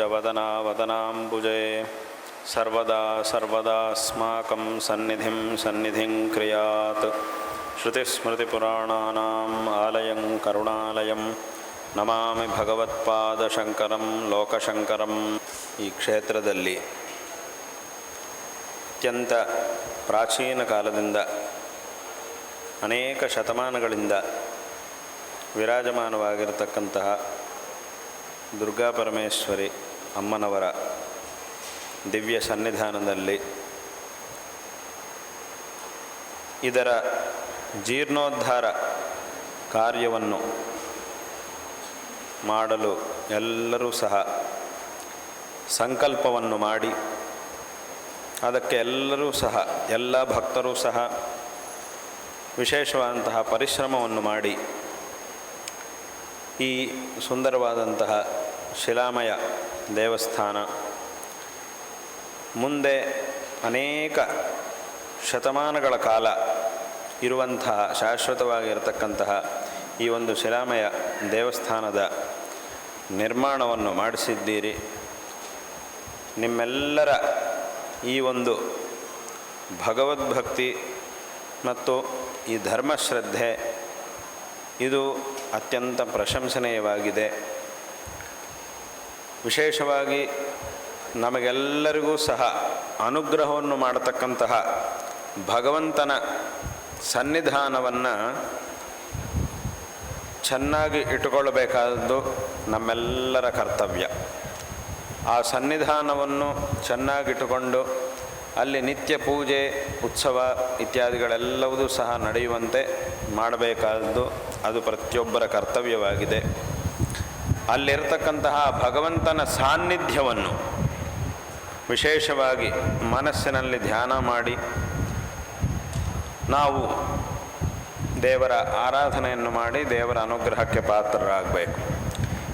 सरोजवदना वदनाम्बुजे सर्वदा सर्वदास्माकं सन्निधिं सन्निधिं क्रियात् श्रुतिस्मृतिपुराणानाम् आलयं करुणालयं ನಮಾಮಿ ಭಗವತ್ಪಾದಶಂಕರಂ ಲೋಕಶಂಕರಂ ಈ ಕ್ಷೇತ್ರದಲ್ಲಿ ಅತ್ಯಂತ ಪ್ರಾಚೀನ ಕಾಲದಿಂದ ಅನೇಕ ಶತಮಾನಗಳಿಂದ ವಿರಾಜಮಾನವಾಗಿರತಕ್ಕಂತಹ ದುರ್ಗಾ ಪರಮೇಶ್ವರಿ ಅಮ್ಮನವರ ದಿವ್ಯ ಸನ್ನಿಧಾನದಲ್ಲಿ ಇದರ ಜೀರ್ಣೋದ್ಧಾರ ಕಾರ್ಯವನ್ನು ಮಾಡಲು ಎಲ್ಲರೂ ಸಹ ಸಂಕಲ್ಪವನ್ನು ಮಾಡಿ ಅದಕ್ಕೆ ಎಲ್ಲರೂ ಸಹ, ಎಲ್ಲ ಭಕ್ತರೂ ಸಹ ವಿಶೇಷವಾದಂತಹ ಪರಿಶ್ರಮವನ್ನು ಮಾಡಿ ಈ ಸುಂದರವಾದಂತಹ ಶಿಲಾಮಯ ದೇವಸ್ಥಾನ. ಮುಂದೆ ಅನೇಕ ಶತಮಾನಗಳ ಕಾಲ ಇರುವಂತಹ ಶಾಶ್ವತವಾಗಿರತಕ್ಕಂತಹ ಈ ಒಂದು ಶಿಲಾಮಯ ದೇವಸ್ಥಾನದ ನಿರ್ಮಾಣವನ್ನು ಮಾಡಿಸಿದ್ದೀರಿ. ನಿಮ್ಮೆಲ್ಲರ ಈ ಒಂದು ಭಗವದ್ಭಕ್ತಿ ಮತ್ತು ಈ ಧರ್ಮಶ್ರದ್ಧೆ ಇದು ಅತ್ಯಂತ ಪ್ರಶಂಸನೀಯವಾಗಿದೆ. ವಿಶೇಷವಾಗಿ ನಮಗೆಲ್ಲರಿಗೂ ಸಹ ಅನುಗ್ರಹವನ್ನು ಮಾಡತಕ್ಕಂತಹ ಭಗವಂತನ ಸನ್ನಿಧಾನವನ್ನು ಚೆನ್ನಾಗಿ ಇಟ್ಟುಕೊಳ್ಳಬೇಕಾದದ್ದು ನಮ್ಮೆಲ್ಲರ ಕರ್ತವ್ಯ. ಆ ಸನ್ನಿಧಾನವನ್ನು ಚೆನ್ನಾಗಿಟ್ಟುಕೊಂಡು ಅಲ್ಲಿ ನಿತ್ಯ ಪೂಜೆ, ಉತ್ಸವ ಇತ್ಯಾದಿಗಳೆಲ್ಲವೂ ಸಹ ನಡೆಯುವಂತೆ ಮಾಡಬೇಕಾದದ್ದು ಅದು ಪ್ರತಿಯೊಬ್ಬರ ಕರ್ತವ್ಯವಾಗಿದೆ. ಅಲ್ಲಿರ್ತಕ್ಕಂತಹ ಭಗವಂತನ ಸಾನ್ನಿಧ್ಯವನ್ನು ವಿಶೇಷವಾಗಿ ಮನಸ್ಸಿನಲ್ಲಿ ಧ್ಯಾನ ಮಾಡಿ ನಾವು ದೇವರ ಆರಾಧನೆಯನ್ನು ಮಾಡಿ ದೇವರ ಅನುಗ್ರಹಕ್ಕೆ ಪಾತ್ರರಾಗಬೇಕು.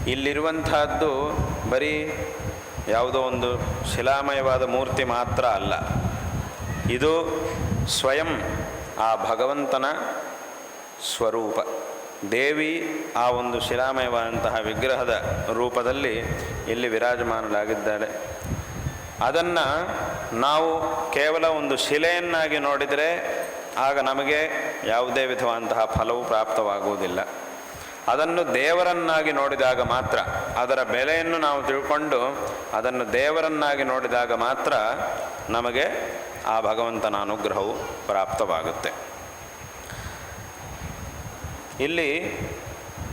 ಇಲ್ಲಿರುವಂತಹದ್ದು ಬರೀ ಯಾವುದೋ ಒಂದು ಶಿಲಾಮಯವಾದ ಮೂರ್ತಿ ಮಾತ್ರ ಅಲ್ಲ. ಇದು ಸ್ವಯಂ ಆ ಭಗವಂತನ ಸ್ವರೂಪ. ದೇವಿ ಆ ಒಂದು ಶಿಲಾಮಯವಾದಂತಹ ವಿಗ್ರಹದ ರೂಪದಲ್ಲಿ ಇಲ್ಲಿ ವಿರಾಜಮಾನರಾಗಿದ್ದಾರೆ ಅದನ್ನು ನಾವು ಕೇವಲ ಒಂದು ಶಿಲೆಯನ್ನಾಗಿ ನೋಡಿದರೆ ಆಗ ನಮಗೆ ಯಾವುದೇ ವಿಧವಾದಂತಹ ಫಲವು ಪ್ರಾಪ್ತವಾಗುವುದಿಲ್ಲ. ಅದನ್ನು ದೇವರನ್ನಾಗಿ ನೋಡಿದಾಗ ಮಾತ್ರ, ಅದರ ಬೆಲೆಯನ್ನು ನಾವು ತಿಳ್ಕೊಂಡು ಅದನ್ನು ದೇವರನ್ನಾಗಿ ನೋಡಿದಾಗ ಮಾತ್ರ ನಮಗೆ ಆ ಭಗವಂತನ ಅನುಗ್ರಹವು ಪ್ರಾಪ್ತವಾಗುತ್ತೆ. ಇಲ್ಲಿ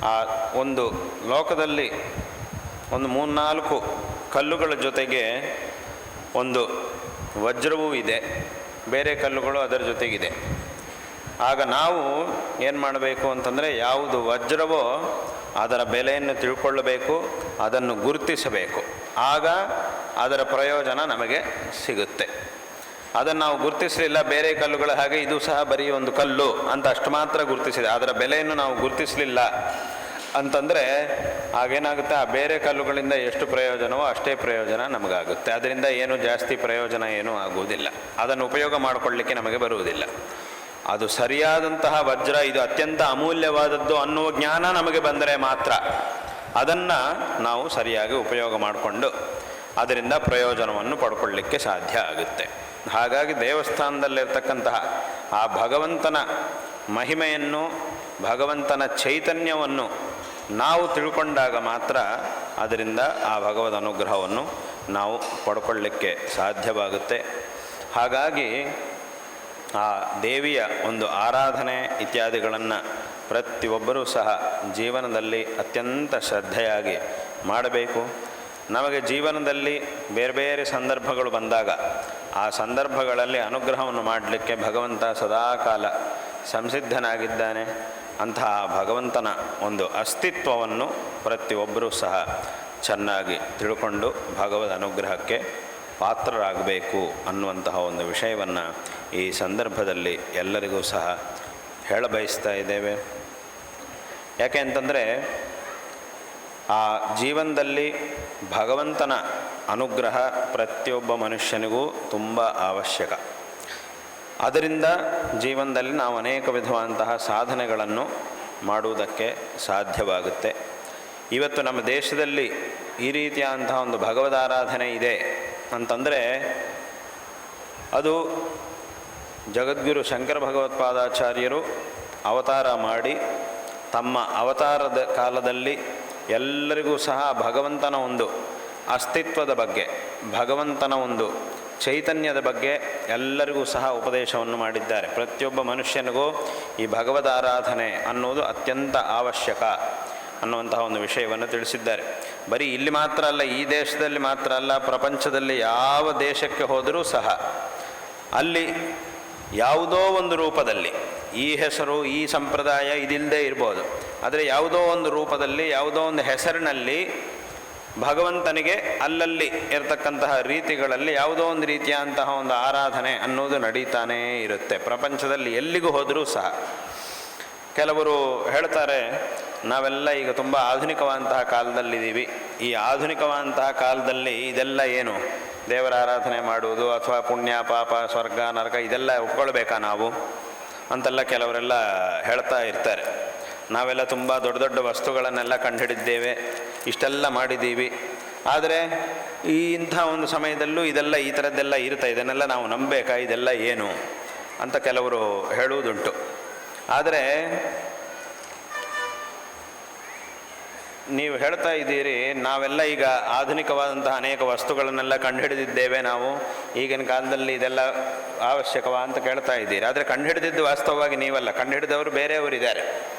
ಆ ಒಂದು ಲೋಕದಲ್ಲಿ ಒಂದು ಮೂರ್ನಾಲ್ಕು ಕಲ್ಲುಗಳ ಜೊತೆಗೆ ಒಂದು ವಜ್ರವೂ ಇದೆ. ಬೇರೆ ಕಲ್ಲುಗಳು ಅದರ ಜೊತೆಗಿದೆ. ಆಗ ನಾವು ಏನು ಮಾಡಬೇಕು ಅಂತಂದರೆ ಯಾವುದು ವಜ್ರವೋ ಅದರ ಬೆಲೆಯನ್ನು ತಿಳ್ಕೊಳ್ಳಬೇಕು, ಅದನ್ನು ಗುರುತಿಸಬೇಕು. ಆಗ ಅದರ ಪ್ರಯೋಜನ ನಮಗೆ ಸಿಗುತ್ತೆ. ಅದನ್ನು ನಾವು ಗುರುತಿಸಲಿಲ್ಲ, ಬೇರೆ ಕಲ್ಲುಗಳ ಹಾಗೆ ಇದು ಸಹ ಬರೀ ಒಂದು ಕಲ್ಲು ಅಂತ ಅಷ್ಟು ಮಾತ್ರ ಗುರುತಿಸಿದೆ. ಅದರ ಬೆಲೆಯನ್ನು ನಾವು ಗುರುತಿಸಲಿಲ್ಲ ಅಂತಂದರೆ ಆಗೇನಾಗುತ್ತೆ ಆ ಬೇರೆ ಕಲ್ಲುಗಳಿಂದ ಎಷ್ಟು ಪ್ರಯೋಜನವೋ ಅಷ್ಟೇ ಪ್ರಯೋಜನ ನಮಗಾಗುತ್ತೆ. ಅದರಿಂದ ಏನು ಜಾಸ್ತಿ ಪ್ರಯೋಜನ ಏನೂ ಆಗುವುದಿಲ್ಲ. ಅದನ್ನು ಉಪಯೋಗ ಮಾಡಿಕೊಳ್ಳಿಕ್ಕೆ ನಮಗೆ ಬರುವುದಿಲ್ಲ. ಅದು ಸರಿಯಾದಂತಹ ವಜ್ರ, ಇದು ಅತ್ಯಂತ ಅಮೂಲ್ಯವಾದದ್ದು ಅನ್ನುವ ಜ್ಞಾನ ನಮಗೆ ಬಂದರೆ ಮಾತ್ರ ಅದನ್ನು ನಾವು ಸರಿಯಾಗಿ ಉಪಯೋಗ ಮಾಡಿಕೊಂಡು ಅದರಿಂದ ಪ್ರಯೋಜನವನ್ನು ಪಡ್ಕೊಳ್ಳಿಕ್ಕೆ ಸಾಧ್ಯ ಆಗುತ್ತೆ. ಹಾಗಾಗಿ ದೇವಸ್ಥಾನದಲ್ಲಿರ್ತಕ್ಕಂತಹ ಆ ಭಗವಂತನ ಮಹಿಮೆಯನ್ನು, ಭಗವಂತನ ಚೈತನ್ಯವನ್ನು ನಾವು ತಿಳ್ಕೊಂಡಾಗ ಮಾತ್ರ ಅದರಿಂದ ಆ ಭಗವದ ಅನುಗ್ರಹವನ್ನು ನಾವು ಪಡ್ಕೊಳ್ಳಿಕ್ಕೆ ಸಾಧ್ಯವಾಗುತ್ತೆ. ಹಾಗಾಗಿ ಆ ದೇವಿಯ ಒಂದು ಆರಾಧನೆ ಇತ್ಯಾದಿಗಳನ್ನು ಪ್ರತಿಯೊಬ್ಬರೂ ಸಹ ಜೀವನದಲ್ಲಿ ಅತ್ಯಂತ ಶ್ರದ್ಧೆಯಾಗಿ ಮಾಡಬೇಕು. ನಮಗೆ ಜೀವನದಲ್ಲಿ ಬೇರೆ ಬೇರೆ ಸಂದರ್ಭಗಳು ಬಂದಾಗ ಆ ಸಂದರ್ಭಗಳಲ್ಲಿ ಅನುಗ್ರಹವನ್ನು ಮಾಡಲಿಕ್ಕೆ ಭಗವಂತ ಸದಾಕಾಲ ಸಂಸಿದ್ಧನಾಗಿದ್ದಾನೆ. ಅಂತಹ ಭಗವಂತನ ಒಂದು ಅಸ್ತಿತ್ವವನ್ನು ಪ್ರತಿಯೊಬ್ಬರೂ ಸಹ ಚೆನ್ನಾಗಿ ತಿಳ್ಕೊಂಡು ಭಗವದ್ ಅನುಗ್ರಹಕ್ಕೆ ಪಾತ್ರರಾಗಬೇಕು ಅನ್ನುವಂತಹ ಒಂದು ವಿಷಯವನ್ನು ಈ ಸಂದರ್ಭದಲ್ಲಿ ಎಲ್ಲರಿಗೂ ಸಹ ಹೇಳಬಯಸ್ತಾ ಇದ್ದೇವೆ. ಯಾಕೆ ಅಂತಂದರೆ ಆ ಜೀವನದಲ್ಲಿ ಭಗವಂತನ ಅನುಗ್ರಹ ಪ್ರತಿಯೊಬ್ಬ ಮನುಷ್ಯನಿಗೂ ತುಂಬ ಅವಶ್ಯಕ. ಅದರಿಂದ ಜೀವನದಲ್ಲಿ ನಾವು ಅನೇಕ ವಿಧವಾದಂತಹ ಸಾಧನೆಗಳನ್ನು ಮಾಡುವುದಕ್ಕೆ ಸಾಧ್ಯವಾಗುತ್ತೆ. ಇವತ್ತು ನಮ್ಮ ದೇಶದಲ್ಲಿ ಈ ರೀತಿಯಾದಂತಹ ಒಂದು ಭಗವದಾರಾಧನೆ ಇದೆ ಅಂತಂದರೆ ಅದು ಜಗದ್ಗುರು ಶಂಕರ ಭಗವತ್ಪಾದಾಚಾರ್ಯರು ಅವತಾರ ಮಾಡಿ ತಮ್ಮ ಅವತಾರದ ಕಾಲದಲ್ಲಿ ಎಲ್ಲರಿಗೂ ಸಹ ಭಗವಂತನ ಒಂದು ಅಸ್ತಿತ್ವದ ಬಗ್ಗೆ, ಭಗವಂತನ ಒಂದು ಚೈತನ್ಯದ ಬಗ್ಗೆ ಎಲ್ಲರಿಗೂ ಸಹ ಉಪದೇಶವನ್ನು ಮಾಡಿದ್ದಾರೆ. ಪ್ರತಿಯೊಬ್ಬ ಮನುಷ್ಯನಿಗೂ ಈ ಭಗವದ್ ಆರಾಧನೆ ಅನ್ನೋದು ಅತ್ಯಂತ ಅವಶ್ಯಕ ಅನ್ನುವಂತಹ ಒಂದು ವಿಷಯವನ್ನು ತಿಳಿಸಿದ್ದಾರೆ. ಬರೀ ಇಲ್ಲಿ ಮಾತ್ರ ಅಲ್ಲ, ಈ ದೇಶದಲ್ಲಿ ಮಾತ್ರ ಅಲ್ಲ, ಪ್ರಪಂಚದಲ್ಲಿ ಯಾವ ದೇಶಕ್ಕೆ ಹೋದರೂ ಸಹ ಅಲ್ಲಿ ಯಾವುದೋ ಒಂದು ರೂಪದಲ್ಲಿ ಈ ಹೆಸರು, ಈ ಸಂಪ್ರದಾಯ ಇದಿಲ್ಲದೆ ಇರ್ಬೋದು. ಆದರೆ ಯಾವುದೋ ಒಂದು ರೂಪದಲ್ಲಿ, ಯಾವುದೋ ಒಂದು ಹೆಸರಿನಲ್ಲಿ ಭಗವಂತನಿಗೆ ಅಲ್ಲಲ್ಲಿ ಇರತಕ್ಕಂತಹ ರೀತಿಗಳಲ್ಲಿ ಯಾವುದೋ ಒಂದು ರೀತಿಯಂತಹ ಒಂದು ಆರಾಧನೆ ಅನ್ನೋದು ನಡೀತಾನೇ ಇರುತ್ತೆ. ಪ್ರಪಂಚದಲ್ಲಿ ಎಲ್ಲಿಗೂ ಹೋದರೂ ಸಹ. ಕೆಲವರು ಹೇಳ್ತಾರೆ, ನಾವೆಲ್ಲ ಈಗ ತುಂಬ ಆಧುನಿಕವಾದಂತಹ ಕಾಲದಲ್ಲಿದ್ದೀವಿ. ಈ ಆಧುನಿಕವಾದಂತಹ ಕಾಲದಲ್ಲಿ ಇದೆಲ್ಲ ಏನು? ದೇವರ ಆರಾಧನೆ ಮಾಡುವುದು ಅಥವಾ ಪುಣ್ಯ, ಪಾಪ, ಸ್ವರ್ಗ, ನರಕ ಇದೆಲ್ಲ ಒಪ್ಕೊಳ್ಬೇಕಾ ನಾವು? ಅಂತೆಲ್ಲ ಕೆಲವರೆಲ್ಲ ಹೇಳ್ತಾ ಇರ್ತಾರೆ. ನಾವೆಲ್ಲ ತುಂಬ ದೊಡ್ಡ ದೊಡ್ಡ ವಸ್ತುಗಳನ್ನೆಲ್ಲ ಕಂಡುಹಿಡಿದ್ದೇವೆ. ಇಷ್ಟೆಲ್ಲ ಮಾಡಿದ್ದೀವಿ. ಆದರೆ ಈ ಇಂಥ ಒಂದು ಸಮಯದಲ್ಲೂ ಇದೆಲ್ಲ ಈ ಥರದ್ದೆಲ್ಲ ಇರುತ್ತೆ? ಇದನ್ನೆಲ್ಲ ನಾವು ನಂಬಬೇಕಾ ಇದೆಲ್ಲ ಏನು? ಅಂತ ಕೆಲವರು ಹೇಳುವುದುಂಟು. ಆದರೆ ನೀವು ಹೇಳ್ತಾ ಇದ್ದೀರಿ, ನಾವೆಲ್ಲ ಈಗ ಆಧುನಿಕವಾದಂತಹ ಅನೇಕ ವಸ್ತುಗಳನ್ನೆಲ್ಲ ಕಂಡುಹಿಡಿದಿದ್ದೇವೆ ನಾವು. ಈಗಿನ ಕಾಲದಲ್ಲಿ ಇದೆಲ್ಲ ಅವಶ್ಯಕವಾ ಅಂತ ಕೇಳ್ತಾ ಇದ್ದೀರಿ. ಆದರೆ ಕಂಡುಹಿಡಿದಿದ್ದು ವಾಸ್ತವವಾಗಿ ನೀವಲ್ಲ. ಕಂಡುಹಿಡಿದವರು ಬೇರೆಯವರಿದ್ದಾರೆ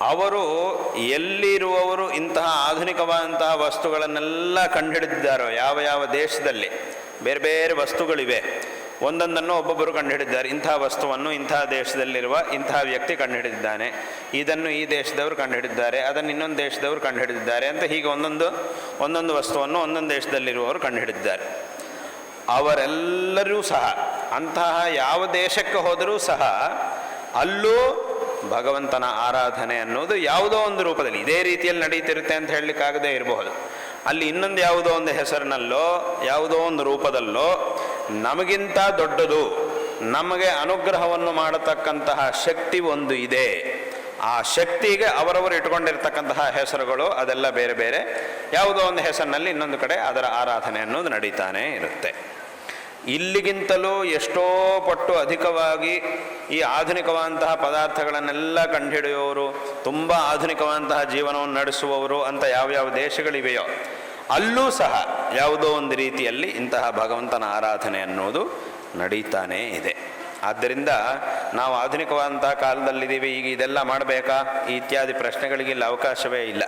ಅವರು ಎಲ್ಲಿರುವವರು ಇಂತಹ ಆಧುನಿಕವಾದಂತಹ ವಸ್ತುಗಳನ್ನೆಲ್ಲ ಕಂಡುಹಿಡಿದಿದ್ದಾರೋ, ಯಾವ ಯಾವ ದೇಶದಲ್ಲಿ ಬೇರೆ ಬೇರೆ ವಸ್ತುಗಳಿವೆ, ಒಂದೊಂದನ್ನು ಒಬ್ಬೊಬ್ಬರು ಕಂಡುಹಿಡಿದ್ದಾರೆ ಇಂಥ ವಸ್ತುವನ್ನು ಇಂಥ ದೇಶದಲ್ಲಿರುವ ಇಂತಹ ವ್ಯಕ್ತಿ ಕಂಡುಹಿಡಿದಿದ್ದಾನೆ. ಇದನ್ನು ಈ ದೇಶದವರು ಕಂಡುಹಿಡಿದ್ದಾರೆ ಅದನ್ನು ಇನ್ನೊಂದು ದೇಶದವರು ಕಂಡುಹಿಡಿದಿದ್ದಾರೆ ಅಂತ ಹೀಗೆ ಒಂದೊಂದು ಒಂದೊಂದು ವಸ್ತುವನ್ನು ಒಂದೊಂದು ದೇಶದಲ್ಲಿರುವವರು ಕಂಡುಹಿಡಿದಿದ್ದಾರೆ. ಅವರೆಲ್ಲರೂ ಸಹ, ಅಂತಹ ಯಾವ ದೇಶಕ್ಕೆ ಹೋದರೂ ಸಹ, ಅಲ್ಲೂ ಭಗವಂತನ ಆರಾಧನೆ ಅನ್ನೋದು ಯಾವುದೋ ಒಂದು ರೂಪದಲ್ಲಿ ಇದೇ ರೀತಿಯಲ್ಲಿ ನಡೀತಿರುತ್ತೆ ಅಂತ ಹೇಳಲಿಕ್ಕಾಗದೇ ಇರಬಹುದು. ಅಲ್ಲಿ ಇನ್ನೊಂದು ಯಾವುದೋ ಒಂದು ಹೆಸರಿನಲ್ಲೋ, ಯಾವುದೋ ಒಂದು ರೂಪದಲ್ಲೋ, ನಮಗಿಂತ ದೊಡ್ಡದು, ನಮಗೆ ಅನುಗ್ರಹವನ್ನು ಮಾಡತಕ್ಕಂತಹ ಶಕ್ತಿ ಒಂದು ಇದೆ. ಆ ಶಕ್ತಿಗೆ ಅವರವರು ಇಟ್ಕೊಂಡಿರ್ತಕ್ಕಂತಹ ಹೆಸರುಗಳು ಅದೆಲ್ಲ ಬೇರೆ ಬೇರೆ. ಯಾವುದೋ ಒಂದು ಹೆಸರಿನಲ್ಲಿ ಇನ್ನೊಂದು ಕಡೆ ಅದರ ಆರಾಧನೆ ಅನ್ನೋದು ನಡೀತಾನೇ ಇರುತ್ತೆ. ಇಲ್ಲಿಗಿಂತಲೂ ಎಷ್ಟೋ ಪಟ್ಟು ಅಧಿಕವಾಗಿ ಈ ಆಧುನಿಕವಾದಂತಹ ಪದಾರ್ಥಗಳನ್ನೆಲ್ಲ ಕಂಡುಹಿಡಿಯುವವರು, ತುಂಬ ಆಧುನಿಕವಾದಂತಹ ಜೀವನವನ್ನು ನಡೆಸುವವರು ಅಂತ ಯಾವ್ಯಾವ ದೇಶಗಳಿವೆಯೋ, ಅಲ್ಲೂ ಸಹ ಯಾವುದೋ ಒಂದು ರೀತಿಯಲ್ಲಿ ಇಂತಹ ಭಗವಂತನ ಆರಾಧನೆ ಅನ್ನೋದು ನಡೀತಾನೇ ಇದೆ. ಆದ್ದರಿಂದ ನಾವು ಆಧುನಿಕವಾದಂತಹ ಕಾಲದಲ್ಲಿದ್ದೀವಿ, ಈಗ ಇದೆಲ್ಲ ಮಾಡಬೇಕಾ? ಇತ್ಯಾದಿ ಪ್ರಶ್ನೆಗಳಿಗೆ ಇಲ್ಲಿ ಅವಕಾಶವೇ ಇಲ್ಲ.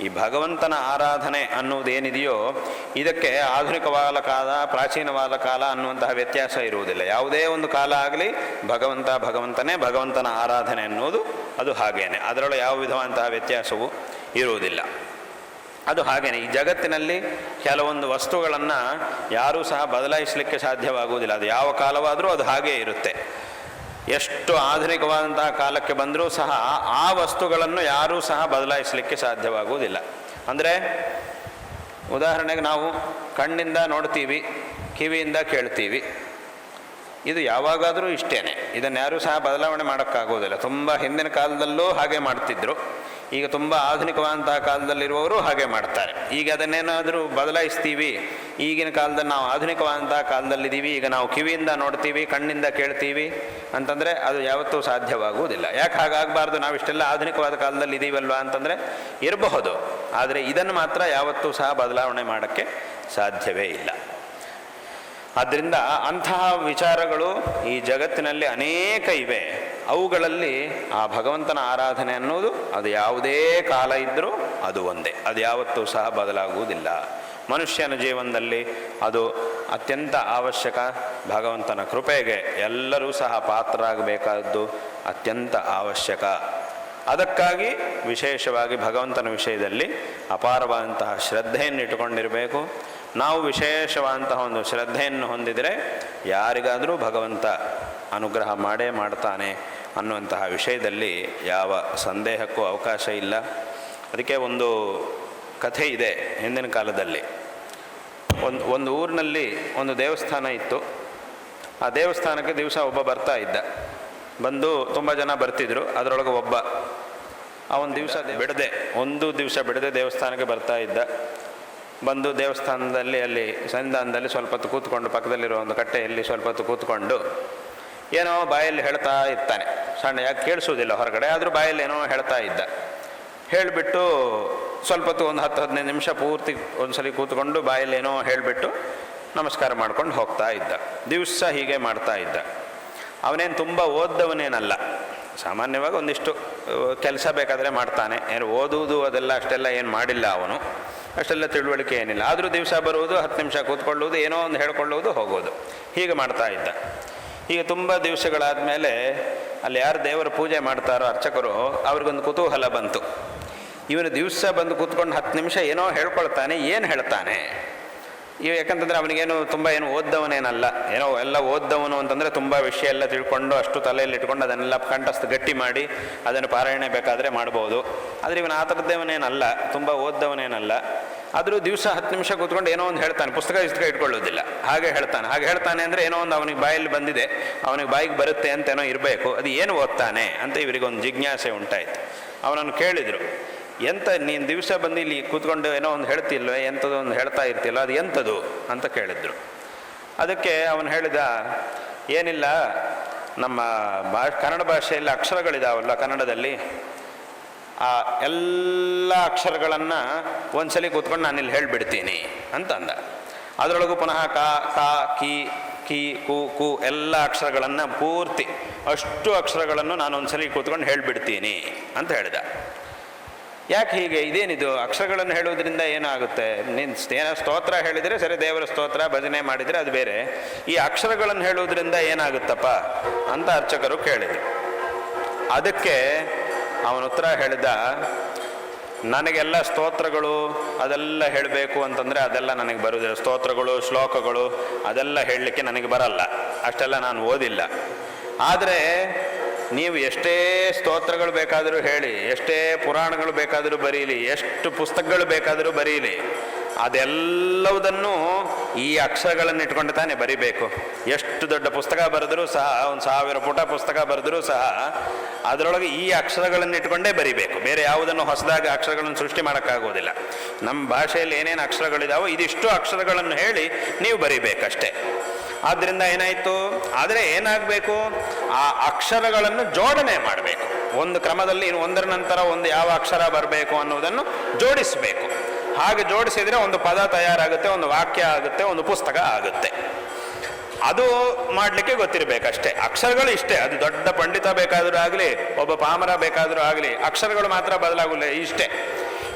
ಈ ಭಗವಂತನ ಆರಾಧನೆ ಅನ್ನುವುದೇನಿದೆಯೋ ಇದಕ್ಕೆ ಆಧುನಿಕವಾದ ಕಾಲ ಪ್ರಾಚೀನವಾದ ಕಾಲ ಅನ್ನುವಂತಹ ವ್ಯತ್ಯಾಸ ಇರುವುದಿಲ್ಲ. ಯಾವುದೇ ಒಂದು ಕಾಲ ಆಗಲಿ ಭಗವಂತ ಭಗವಂತನೇ ಭಗವಂತನ ಆರಾಧನೆ ಅನ್ನೋದು ಅದು ಹಾಗೇನೆ. ಅದರೊಳಗೆ ಯಾವ ವಿಧವಾದಂತಹ ವ್ಯತ್ಯಾಸವೂ ಇರುವುದಿಲ್ಲ. ಅದು ಹಾಗೇನೆ. ಈ ಜಗತ್ತಿನಲ್ಲಿ ಕೆಲವೊಂದು ವಸ್ತುಗಳನ್ನು ಯಾರೂ ಸಹ ಬದಲಾಯಿಸಲಿಕ್ಕೆ ಸಾಧ್ಯವಾಗುವುದಿಲ್ಲ. ಅದು ಯಾವ ಕಾಲವಾದರೂ ಅದು ಹಾಗೇ ಇರುತ್ತೆ. ಎಷ್ಟು ಆಧುನಿಕವಾದಂತಹ ಕಾಲಕ್ಕೆ ಬಂದರೂ ಸಹ ಆ ವಸ್ತುಗಳನ್ನು ಯಾರೂ ಸಹ ಬದಲಾಯಿಸಲಿಕ್ಕೆ ಸಾಧ್ಯವಾಗುವುದಿಲ್ಲ. ಅಂದರೆ ಉದಾಹರಣೆಗೆ ನಾವು ಕಣ್ಣಿಂದ ನೋಡ್ತೀವಿ, ಕಿವಿಯಿಂದ ಕೇಳ್ತೀವಿ. ಇದು ಯಾವಾಗಾದರೂ ಇಷ್ಟೇ ಇದನ್ನು ಯಾರೂ ಸಹ ಬದಲಾವಣೆ ಮಾಡೋಕ್ಕಾಗೋದಿಲ್ಲ ತುಂಬ ಹಿಂದಿನ ಕಾಲದಲ್ಲೂ ಹಾಗೆ ಮಾಡ್ತಿದ್ರು. ಈಗ ತುಂಬ ಆಧುನಿಕವಾದಂತಹ ಕಾಲದಲ್ಲಿರುವವರು ಹಾಗೆ ಮಾಡ್ತಾರೆ. ಈಗ ಅದನ್ನೇನಾದರೂ ಬದಲಾಯಿಸ್ತೀವಿ ಈಗಿನ ಕಾಲದಲ್ಲಿ ನಾವು ಆಧುನಿಕವಾದಂಥ ಕಾಲದಲ್ಲಿದ್ದೀವಿ, ಈಗ ನಾವು ಕಿವಿಯಿಂದ ನೋಡ್ತೀವಿ, ಕಣ್ಣಿಂದ ಕೇಳ್ತೀವಿ ಅಂತಂದರೆ ಅದು ಯಾವತ್ತೂ ಸಾಧ್ಯವಾಗುವುದಿಲ್ಲ. ಯಾಕೆ ಹಾಗಾಗಬಾರ್ದು? ನಾವು ಇಷ್ಟೆಲ್ಲ ಆಧುನಿಕವಾದ ಕಾಲದಲ್ಲಿ ಇದ್ದೀವಲ್ವಾ ಅಂತಂದರೆ ಇರಬಹುದು. ಆದರೆ ಇದನ್ನು ಮಾತ್ರ ಯಾವತ್ತೂ ಸಹ ಬದಲಾವಣೆ ಮಾಡೋಕ್ಕೆ ಸಾಧ್ಯವೇ ಇಲ್ಲ. ಆದ್ದರಿಂದ ಅಂತಹ ವಿಚಾರಗಳು ಈ ಜಗತ್ತಿನಲ್ಲಿ ಅನೇಕ ಇವೆ. ಅವುಗಳಲ್ಲಿ ಆ ಭಗವಂತನ ಆರಾಧನೆ ಅನ್ನೋದು ಅದು ಯಾವುದೇ ಕಾಲ ಇದ್ದರೂ ಅದು ಒಂದೇ. ಅದು ಯಾವತ್ತೂ ಸಹ ಬದಲಾಗುವುದಿಲ್ಲ. ಮನುಷ್ಯನ ಜೀವನದಲ್ಲಿ ಅದು ಅತ್ಯಂತ ಅವಶ್ಯಕ ಭಗವಂತನ ಕೃಪೆಗೆ ಎಲ್ಲರೂ ಸಹ ಪಾತ್ರರಾಗಬೇಕಾದ್ದು ಅತ್ಯಂತ ಅವಶ್ಯಕ. ಅದಕ್ಕಾಗಿ ವಿಶೇಷವಾಗಿ ಭಗವಂತನ ವಿಷಯದಲ್ಲಿ ಅಪಾರವಾದಂತಹ ಶ್ರದ್ಧೆಯನ್ನು ಇಟ್ಟುಕೊಂಡಿರಬೇಕು. ನಾವು ವಿಶೇಷವಾದಂತಹ ಒಂದು ಶ್ರದ್ಧೆಯನ್ನು ಹೊಂದಿದರೆ ಯಾರಿಗಾದರೂ ಭಗವಂತ ಅನುಗ್ರಹ ಮಾಡೇ ಮಾಡ್ತಾನೆ ಅನ್ನುವಂತಹ ವಿಷಯದಲ್ಲಿ ಯಾವ ಸಂದೇಹಕ್ಕೂ ಅವಕಾಶ ಇಲ್ಲ. ಅದಕ್ಕೆ ಒಂದು ಕಥೆ ಇದೆ ಹಿಂದಿನ ಕಾಲದಲ್ಲಿ. ಒಂದು ಒಂದು ಊರಿನಲ್ಲಿ ಒಂದು ದೇವಸ್ಥಾನ ಇತ್ತು. ಆ ದೇವಸ್ಥಾನಕ್ಕೆ ದಿವಸ ಒಬ್ಬ ಬರ್ತಾ ಇದ್ದ. ಬಂದು ತುಂಬ ಜನ ಬರ್ತಿದ್ರು, ಅದರೊಳಗೆ ಒಬ್ಬ. ಆ ಒಂದು ದಿವಸ ಬಿಡದೆ, ಒಂದು ದಿವಸ ಬಿಡದೆ ದೇವಸ್ಥಾನಕ್ಕೆ ಬರ್ತಾ ಇದ್ದ. ಬಂದು ದೇವಸ್ಥಾನದಲ್ಲಿ ಅಲ್ಲಿ ಸಂಧಾನದಲ್ಲಿ ಸ್ವಲ್ಪ ಹೊತ್ತು ಕೂತ್ಕೊಂಡು, ಪಕ್ಕದಲ್ಲಿರೋ ಒಂದು ಕಟ್ಟೆಯಲ್ಲಿ ಸ್ವಲ್ಪ ಹೊತ್ತು ಕೂತ್ಕೊಂಡು ಏನೋ ಬಾಯಲ್ಲಿ ಹೇಳ್ತಾ ಇರ್ತಾನೆ. ಸಣ್ಣ ಯಾಕೆ ಕೇಳಿಸೋದಿಲ್ಲ ಹೊರಗಡೆ, ಆದರೂ ಬಾಯಲ್ಲಿ ಏನೋ ಹೇಳ್ತಾ ಇದ್ದ. ಹೇಳಿಬಿಟ್ಟು ಸ್ವಲ್ಪ ಹೊತ್ತು ಒಂದು ಹತ್ತು ಹದಿನೈದು ನಿಮಿಷ ಪೂರ್ತಿ ಒಂದ್ಸಲಿ ಕೂತ್ಕೊಂಡು ಬಾಯಲ್ಲಿ ಏನೋ ಹೇಳಿಬಿಟ್ಟು ನಮಸ್ಕಾರ ಮಾಡ್ಕೊಂಡು ಹೋಗ್ತಾ ಇದ್ದ. ದಿವಸ ಹೀಗೆ ಮಾಡ್ತಾ ಇದ್ದ. ಅವನೇನು ತುಂಬ ಓದ್ದವನೇನಲ್ಲ. ಸಾಮಾನ್ಯವಾಗಿ ಒಂದಿಷ್ಟು ಕೆಲಸ ಬೇಕಾದರೆ ಮಾಡ್ತಾನೆ. ಏನು ಓದುವುದು ಅದೆಲ್ಲ ಅಷ್ಟೆಲ್ಲ ಏನು ಮಾಡಿಲ್ಲ ಅವನು. ಅಷ್ಟೆಲ್ಲ ತಿಳುವಳಿಕೆ ಏನಿಲ್ಲ. ಆದರೂ ದಿವಸ ಬರುವುದು, ಹತ್ತು ನಿಮಿಷ ಕೂತ್ಕೊಳ್ಳುವುದು, ಏನೋ ಒಂದು ಹೇಳ್ಕೊಳ್ಳುವುದು, ಹೋಗೋದು. ಹೀಗೆ ಮಾಡ್ತಾ ಇದ್ದ. ಈಗ ತುಂಬ ದಿವಸಗಳಾದ ಮೇಲೆ ಅಲ್ಲಿ ಯಾರು ದೇವರ ಪೂಜೆ ಮಾಡ್ತಾರೋ ಅರ್ಚಕರು, ಅವ್ರಿಗೊಂದು ಕುತೂಹಲ ಬಂತು. ಇವನು ದಿವಸ ಬಂದು ಕೂತ್ಕೊಂಡು ಹತ್ತು ನಿಮಿಷ ಏನೋ ಹೇಳ್ಕೊಳ್ತಾನೆ, ಏನು ಹೇಳ್ತಾನೆ? ಇವ ಯಾಕಂತಂದ್ರೆ ಅವನಿಗೇನು ತುಂಬ ಏನು ಓದ್ದವನೇನಲ್ಲ. ಏನೋ ಎಲ್ಲ ಓದ್ದವನು ಅಂತಂದರೆ ತುಂಬ ವಿಷಯ ಎಲ್ಲ ತಿಳ್ಕೊಂಡು ಅಷ್ಟು ತಲೆಯಲ್ಲಿ ಇಟ್ಕೊಂಡು ಅದನ್ನೆಲ್ಲ ಕಂಠಸ್ಥ ಗಟ್ಟಿ ಮಾಡಿ ಅದನ್ನು ಪಾರಾಯಣೆ ಬೇಕಾದರೆ ಮಾಡ್ಬೋದು. ಆದರೆ ಇವನು ಆ ಥರದ್ದೇವನೇನಲ್ಲ ತುಂಬ ಓದ್ದವನೇನಲ್ಲ. ಆದರೂ ದಿವಸ ಹತ್ತು ನಿಮಿಷ ಕೂತ್ಕೊಂಡು ಏನೋ ಒಂದು ಹೇಳ್ತಾನೆ, ಪುಸ್ತಕ ಇಸ್ತಕ ಇಟ್ಕೊಳ್ಳೋದಿಲ್ಲ. ಹಾಗೆ ಹೇಳ್ತಾನೆ ಹಾಗೆ ಹೇಳ್ತಾನೆ ಅಂದರೆ ಏನೋ ಒಂದು ಅವನಿಗೆ ಬಾಯಲ್ಲಿ ಬಂದಿದೆ, ಅವನಿಗೆ ಬಾಯಿಗೆ ಬರುತ್ತೆ ಅಂತ ಏನೋ ಇರಬೇಕು, ಅದು ಏನು ಓದ್ತಾನೆ ಅಂತ ಇವರಿಗೊಂದು ಜಿಜ್ಞಾಸೆ ಉಂಟಾಯಿತು. ಅವನನ್ನು ಕೇಳಿದರು. ಎಂತ ನೀನು ದಿವಸ ಬಂದು ಇಲ್ಲಿ ಕೂತ್ಕೊಂಡು ಏನೋ ಒಂದು ಹೇಳ್ತಿಲ್ವೇ? ಎಂಥದ್ದು ಒಂದು ಹೇಳ್ತಾ ಇರ್ತಿಲ್ಲ ಅದು ಎಂಥದ್ದು ಅಂತ ಕೇಳಿದ್ರು. ಅದಕ್ಕೆ ಅವನು ಹೇಳಿದ, ಏನಿಲ್ಲ, ನಮ್ಮ ಭಾ, ಕನ್ನಡ ಭಾಷೆಯಲ್ಲಿ ಅಕ್ಷರಗಳಿದಾವಲ್ಲ ಕನ್ನಡದಲ್ಲಿ, ಆ ಎಲ್ಲ ಅಕ್ಷರಗಳನ್ನು ಒಂದ್ಸಲಿ ಕೂತ್ಕೊಂಡು ನಾನು ಇಲ್ಲಿ ಹೇಳಿಬಿಡ್ತೀನಿ ಅಂತ ಅಂದ. ಅದರೊಳಗೂ ಪುನಃ ಕ, ಕಾ, ಕಿ ಕಿ, ಕು ಕು ಎಲ್ಲ ಅಕ್ಷರಗಳನ್ನು ಪೂರ್ತಿ ಅಷ್ಟು ಅಕ್ಷರಗಳನ್ನು ನಾನು ಒಂದ್ಸಲಿ ಕೂತ್ಕೊಂಡು ಹೇಳಿಬಿಡ್ತೀನಿ ಅಂತ ಹೇಳಿದ. ಯಾಕೆ ಹೀಗೆ? ಇದೇನಿದು? ಅಕ್ಷರಗಳನ್ನು ಹೇಳುವುದರಿಂದ ಏನಾಗುತ್ತೆ? ನೀನು ಏನೋ ಸ್ತೋತ್ರ ಹೇಳಿದರೆ ಸರಿ, ದೇವರ ಸ್ತೋತ್ರ, ಭಜನೆ ಮಾಡಿದರೆ ಅದು ಬೇರೆ. ಈ ಅಕ್ಷರಗಳನ್ನು ಹೇಳುವುದರಿಂದ ಏನಾಗುತ್ತಪ್ಪ ಅಂತ ಅರ್ಚಕರು ಕೇಳಿದರು. ಅದಕ್ಕೆ ಅವನ ಉತ್ತರ ಹೇಳಿದ, ನನಗೆಲ್ಲ ಸ್ತೋತ್ರಗಳು ಅದೆಲ್ಲ ಹೇಳಬೇಕು ಅಂತಂದರೆ ಅದೆಲ್ಲ ನನಗೆ ಬರುವುದಿಲ್ಲ. ಸ್ತೋತ್ರಗಳು, ಶ್ಲೋಕಗಳು ಅದೆಲ್ಲ ಹೇಳಲಿಕ್ಕೆ ನನಗೆ ಬರಲ್ಲ. ಅಷ್ಟೆಲ್ಲ ನಾನು ಓದಿಲ್ಲ. ಆದರೆ ನೀವು ಎಷ್ಟೇ ಸ್ತೋತ್ರಗಳು ಬೇಕಾದರೂ ಹೇಳಿ, ಎಷ್ಟೇ ಪುರಾಣಗಳು ಬೇಕಾದರೂ ಬರೀಲಿ, ಎಷ್ಟು ಪುಸ್ತಕಗಳು ಬೇಕಾದರೂ ಬರೀಲಿ, ಅದೆಲ್ಲವುದನ್ನು ಈ ಅಕ್ಷರಗಳನ್ನು ಇಟ್ಕೊಂಡು ತಾನೇ ಬರಿಬೇಕು. ಎಷ್ಟು ದೊಡ್ಡ ಪುಸ್ತಕ ಬರೆದರೂ ಸಹ, ಒಂದು ಸಾವಿರ ಪುಟ ಪುಸ್ತಕ ಬರೆದರೂ ಸಹ, ಅದರೊಳಗೆ ಈ ಅಕ್ಷರಗಳನ್ನು ಇಟ್ಕೊಂಡೇ ಬರಿಬೇಕು. ಬೇರೆ ಯಾವುದನ್ನು ಹೊಸದಾಗಿ ಅಕ್ಷರಗಳನ್ನು ಸೃಷ್ಟಿ ಮಾಡೋಕ್ಕಾಗೋದಿಲ್ಲ. ನಮ್ಮ ಭಾಷೆಯಲ್ಲಿ ಏನೇನು ಅಕ್ಷರಗಳಿದಾವೋ, ಇದಿಷ್ಟು ಅಕ್ಷರಗಳನ್ನು ಹೇಳಿ ನೀವು ಬರಿಬೇಕಷ್ಟೇ. ಆದ್ದರಿಂದ ಏನಾಯಿತು? ಆದರೆ ಏನಾಗಬೇಕು? ಆ ಅಕ್ಷರಗಳನ್ನು ಜೋಡಣೆ ಮಾಡಬೇಕು. ಒಂದು ಕ್ರಮದಲ್ಲಿ ಒಂದರ ನಂತರ ಒಂದು ಯಾವ ಅಕ್ಷರ ಬರಬೇಕು ಅನ್ನೋದನ್ನು ಜೋಡಿಸಬೇಕು. ಹಾಗೆ ಜೋಡಿಸಿದರೆ ಒಂದು ಪದ ತಯಾರಾಗುತ್ತೆ, ಒಂದು ವಾಕ್ಯ ಆಗುತ್ತೆ, ಒಂದು ಪುಸ್ತಕ ಆಗುತ್ತೆ. ಅದು ಮಾಡಲಿಕ್ಕೆ ಗೊತ್ತಿರಬೇಕಷ್ಟೇ. ಅಕ್ಷರಗಳು ಇಷ್ಟೇ. ಅದು ದೊಡ್ಡ ಪಂಡಿತ ಬೇಕಾದರೂ ಆಗಲಿ, ಒಬ್ಬ ಪಾಮರ ಬೇಕಾದರೂ ಆಗಲಿ, ಅಕ್ಷರಗಳು ಮಾತ್ರ ಬದಲಾಗಲ್ಲ ಇಷ್ಟೇ.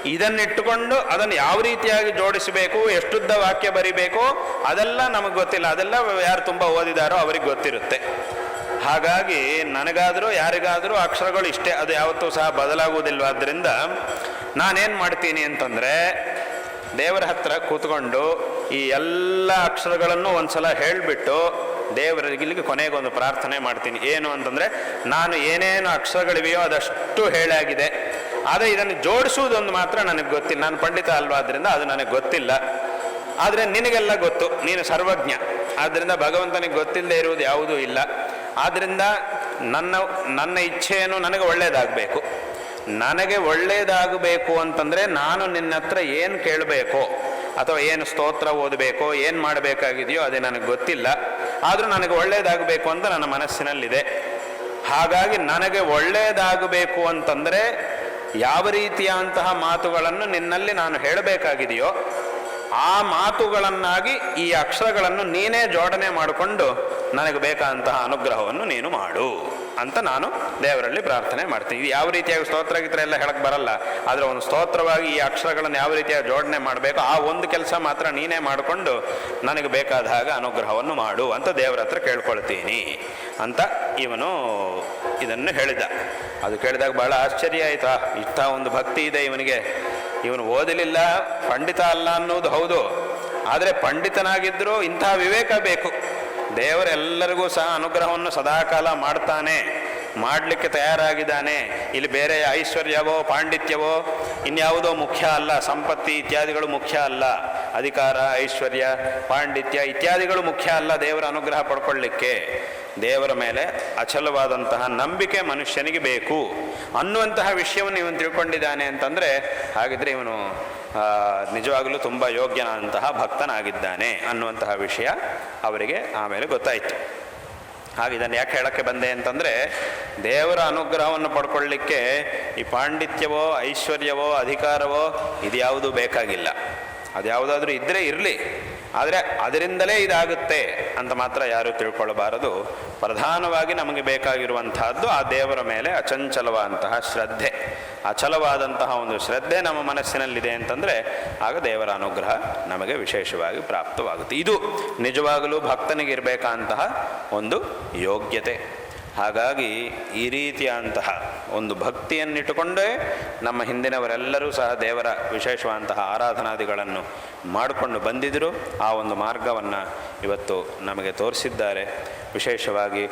ಇದನ್ನಿಟ್ಟುಕೊಂಡು ಅದನ್ನು ಯಾವ ರೀತಿಯಾಗಿ ಜೋಡಿಸಬೇಕು, ಎಷ್ಟುದ್ದ ವಾಕ್ಯ ಬರಿಬೇಕು, ಅದೆಲ್ಲ ನಮಗೆ ಗೊತ್ತಿಲ್ಲ. ಅದೆಲ್ಲ ಯಾರು ತುಂಬ ಓದಿದಾರೋ ಅವ್ರಿಗೆ ಗೊತ್ತಿರುತ್ತೆ. ಹಾಗಾಗಿ ನನಗಾದರೂ ಯಾರಿಗಾದರೂ ಅಕ್ಷರಗಳು ಇಷ್ಟೇ, ಅದು ಯಾವತ್ತೂ ಸಹ ಬದಲಾಗುವುದಿಲ್ಲವಾದ್ದರಿಂದ ನಾನೇನು ಮಾಡ್ತೀನಿ ಅಂತಂದರೆ ದೇವರ ಹತ್ರ ಕೂತ್ಕೊಂಡು ಈ ಎಲ್ಲ ಅಕ್ಷರಗಳನ್ನು ಒಂದ್ಸಲ ಹೇಳಿಬಿಟ್ಟು ದೇವರಿಗೆ ಕೊನೆಗೊಂದು ಪ್ರಾರ್ಥನೆ ಮಾಡ್ತೀನಿ. ಏನು ಅಂತಂದರೆ, ನಾನು ಏನೇನು ಅಕ್ಷರಗಳಿವೆಯೋ ಅದಷ್ಟು ಹೇಳಾಗಿದೆ. ಆದರೆ ಇದನ್ನು ಜೋಡಿಸುವುದೊಂದು ಮಾತ್ರ ನನಗೆ ಗೊತ್ತಿಲ್ಲ. ನಾನು ಪಂಡಿತ ಅಲ್ವಾ? ಆದ್ದರಿಂದ ಅದು ನನಗೆ ಗೊತ್ತಿಲ್ಲ. ಆದರೆ ನಿನಗೆಲ್ಲ ಗೊತ್ತು. ನೀನು ಸರ್ವಜ್ಞ. ಆದ್ದರಿಂದ ಭಗವಂತನಿಗೆ ಗೊತ್ತಿಲ್ಲದೆ ಇರುವುದು ಯಾವುದೂ ಇಲ್ಲ. ಆದ್ದರಿಂದ ನನ್ನ ನನ್ನ ಇಚ್ಛೆಯನ್ನು ನನಗೆ ಒಳ್ಳೆಯದಾಗಬೇಕು ನನಗೆ ಒಳ್ಳೆಯದಾಗಬೇಕು ಅಂತಂದರೆ ನಾನು ನಿನ್ನ ಹತ್ರ ಏನು ಕೇಳಬೇಕೋ, ಅಥವಾ ಏನು ಸ್ತೋತ್ರ ಓದಬೇಕೋ, ಏನು ಮಾಡಬೇಕಾಗಿದೆಯೋ ಅದೇ ನನಗೆ ಗೊತ್ತಿಲ್ಲ. ಆದರೂ ನನಗೆ ಒಳ್ಳೆಯದಾಗಬೇಕು ಅಂತ ನನ್ನ ಮನಸ್ಸಿನಲ್ಲಿದೆ. ಹಾಗಾಗಿ ನನಗೆ ಒಳ್ಳೆಯದಾಗಬೇಕು ಅಂತಂದರೆ ಯಾವ ರೀತಿಯಂತಹ ಮಾತುಗಳನ್ನು ನಿನ್ನಲ್ಲಿ ನಾನು ಹೇಳಬೇಕಾಗಿದೆಯೋ ಆ ಮಾತುಗಳನ್ನಾಗಿ ಈ ಅಕ್ಷರಗಳನ್ನು ನೀನೇ ಜೋಡಣೆ ಮಾಡಿಕೊಂಡು ನನಗೆ ಬೇಕಾದಂತಹ ಅನುಗ್ರಹವನ್ನು ನೀನು ಮಾಡು ಅಂತ ನಾನು ದೇವರಲ್ಲಿ ಪ್ರಾರ್ಥನೆ ಮಾಡ್ತೀನಿ. ಯಾವ ರೀತಿಯಾಗಿ ಸ್ತೋತ್ರ ಗೀತ್ರ ಎಲ್ಲ ಹೇಳಕ್ಕೆ ಬರಲ್ಲ. ಆದರೆ ಒಂದು ಸ್ತೋತ್ರವಾಗಿ ಈ ಅಕ್ಷರಗಳನ್ನು ಯಾವ ರೀತಿಯಾಗಿ ಜೋಡಣೆ ಮಾಡಬೇಕು ಆ ಒಂದು ಕೆಲಸ ಮಾತ್ರ ನೀನೇ ಮಾಡಿಕೊಂಡು ನನಗೆ ಬೇಕಾದ ಹಾಗೆ ಅನುಗ್ರಹವನ್ನು ಮಾಡು ಅಂತ ದೇವರ ಹತ್ರ ಕೇಳ್ಕೊಳ್ತೀನಿ ಅಂತ ಇವನು ಇದನ್ನು ಹೇಳಿದ. ಅದು ಕೇಳಿದಾಗ ಬಹಳ ಆಶ್ಚರ್ಯ ಆಯಿತಾ. ಇಂಥ ಒಂದು ಭಕ್ತಿ ಇದೆ ಇವನಿಗೆ. ಇವನು ಓದಲಿಲ್ಲ, ಪಂಡಿತ ಅಲ್ಲ ಅನ್ನೋದು ಹೌದು. ಆದರೆ ಪಂಡಿತನಾಗಿದ್ದರೂ ಇಂಥ ವಿವೇಕ ಬೇಕು. ದೇವರೆಲ್ಲರಿಗೂ ಸಹ ಅನುಗ್ರಹವನ್ನು ಸದಾಕಾಲ ಮಾಡ್ತಾನೆ, ಮಾಡಲಿಕ್ಕೆ ತಯಾರಾಗಿದ್ದಾನೆ. ಇಲ್ಲಿ ಬೇರೆ ಐಶ್ವರ್ಯವೋ, ಪಾಂಡಿತ್ಯವೋ, ಇನ್ಯಾವುದೋ ಮುಖ್ಯ ಅಲ್ಲ. ಸಂಪತ್ತಿ ಇತ್ಯಾದಿಗಳು ಮುಖ್ಯ ಅಲ್ಲ. ಅಧಿಕಾರ, ಐಶ್ವರ್ಯ, ಪಾಂಡಿತ್ಯ ಇತ್ಯಾದಿಗಳು ಮುಖ್ಯ ಅಲ್ಲ ದೇವರ ಅನುಗ್ರಹ ಪಡ್ಕೊಳ್ಳಿಕ್ಕೆ. ದೇವರ ಮೇಲೆ ಅಚಲವಾದಂತಹ ನಂಬಿಕೆ ಮನುಷ್ಯನಿಗೆ ಬೇಕು ಅನ್ನುವಂತಹ ವಿಷಯವನ್ನು ಇವನು ತಿಳ್ಕೊಂಡಿದ್ದಾನೆ ಅಂತಂದರೆ ಹಾಗಿದ್ರೆ ಇವನು ನಿಜವಾಗಲೂ ತುಂಬ ಯೋಗ್ಯನಾದಂತಹ ಭಕ್ತನಾಗಿದ್ದಾನೆ ಅನ್ನುವಂತಹ ವಿಷಯ ಅವರಿಗೆ ಆಮೇಲೆ ಗೊತ್ತಾಯಿತು. ಹಾಗೆ ಯಾಕೆ ಹೇಳೋಕ್ಕೆ ಬಂದೆ ಅಂತಂದರೆ ದೇವರ ಅನುಗ್ರಹವನ್ನು ಪಡ್ಕೊಳ್ಳಿಕ್ಕೆ ಈ ಪಾಂಡಿತ್ಯವೋ, ಐಶ್ವರ್ಯವೋ, ಅಧಿಕಾರವೋ ಇದ್ಯಾವುದೂ ಬೇಕಾಗಿಲ್ಲ. ಅದು ಯಾವುದಾದ್ರೂ ಇದ್ದರೆ ಇರಲಿ. ಆದರೆ ಅದರಿಂದಲೇ ಇದಾಗುತ್ತೆ ಅಂತ ಮಾತ್ರ ಯಾರೂ ತಿಳ್ಕೊಳ್ಳಬಾರದು ಪ್ರಧಾನವಾಗಿ ನಮಗೆ ಬೇಕಾಗಿರುವಂತಹದ್ದು ಆ ದೇವರ ಮೇಲೆ ಅಚಂಚಲವಾದಂತಹ ಶ್ರದ್ಧೆ. ಅಚಲವಾದಂತಹ ಒಂದು ಶ್ರದ್ಧೆ ನಮ್ಮ ಮನಸ್ಸಿನಲ್ಲಿದೆ ಅಂತಂದರೆ ಆಗ ದೇವರ ಅನುಗ್ರಹ ನಮಗೆ ವಿಶೇಷವಾಗಿ ಪ್ರಾಪ್ತವಾಗುತ್ತೆ. ಇದು ನಿಜವಾಗಲೂ ಭಕ್ತನಿಗೆ ಇರಬೇಕಂತಹ ಒಂದು ಯೋಗ್ಯತೆ. ಹಾಗಾಗಿ ಈ ರೀತಿಯಾದಂತಹ ಒಂದು ಭಕ್ತಿಯನ್ನಿಟ್ಟುಕೊಂಡೇ ನಮ್ಮ ಹಿಂದಿನವರೆಲ್ಲರೂ ಸಹ ದೇವರ ವಿಶೇಷವಾದಂತಹ ಆರಾಧನಾದಿಗಳನ್ನು ಮಾಡಿಕೊಂಡು ಬಂದಿದ್ದರು ಆ ಒಂದು ಮಾರ್ಗವನ್ನು ಇವತ್ತು ನಮಗೆ ತೋರಿಸಿದ್ದಾರೆ. ವಿಶೇಷವಾಗಿ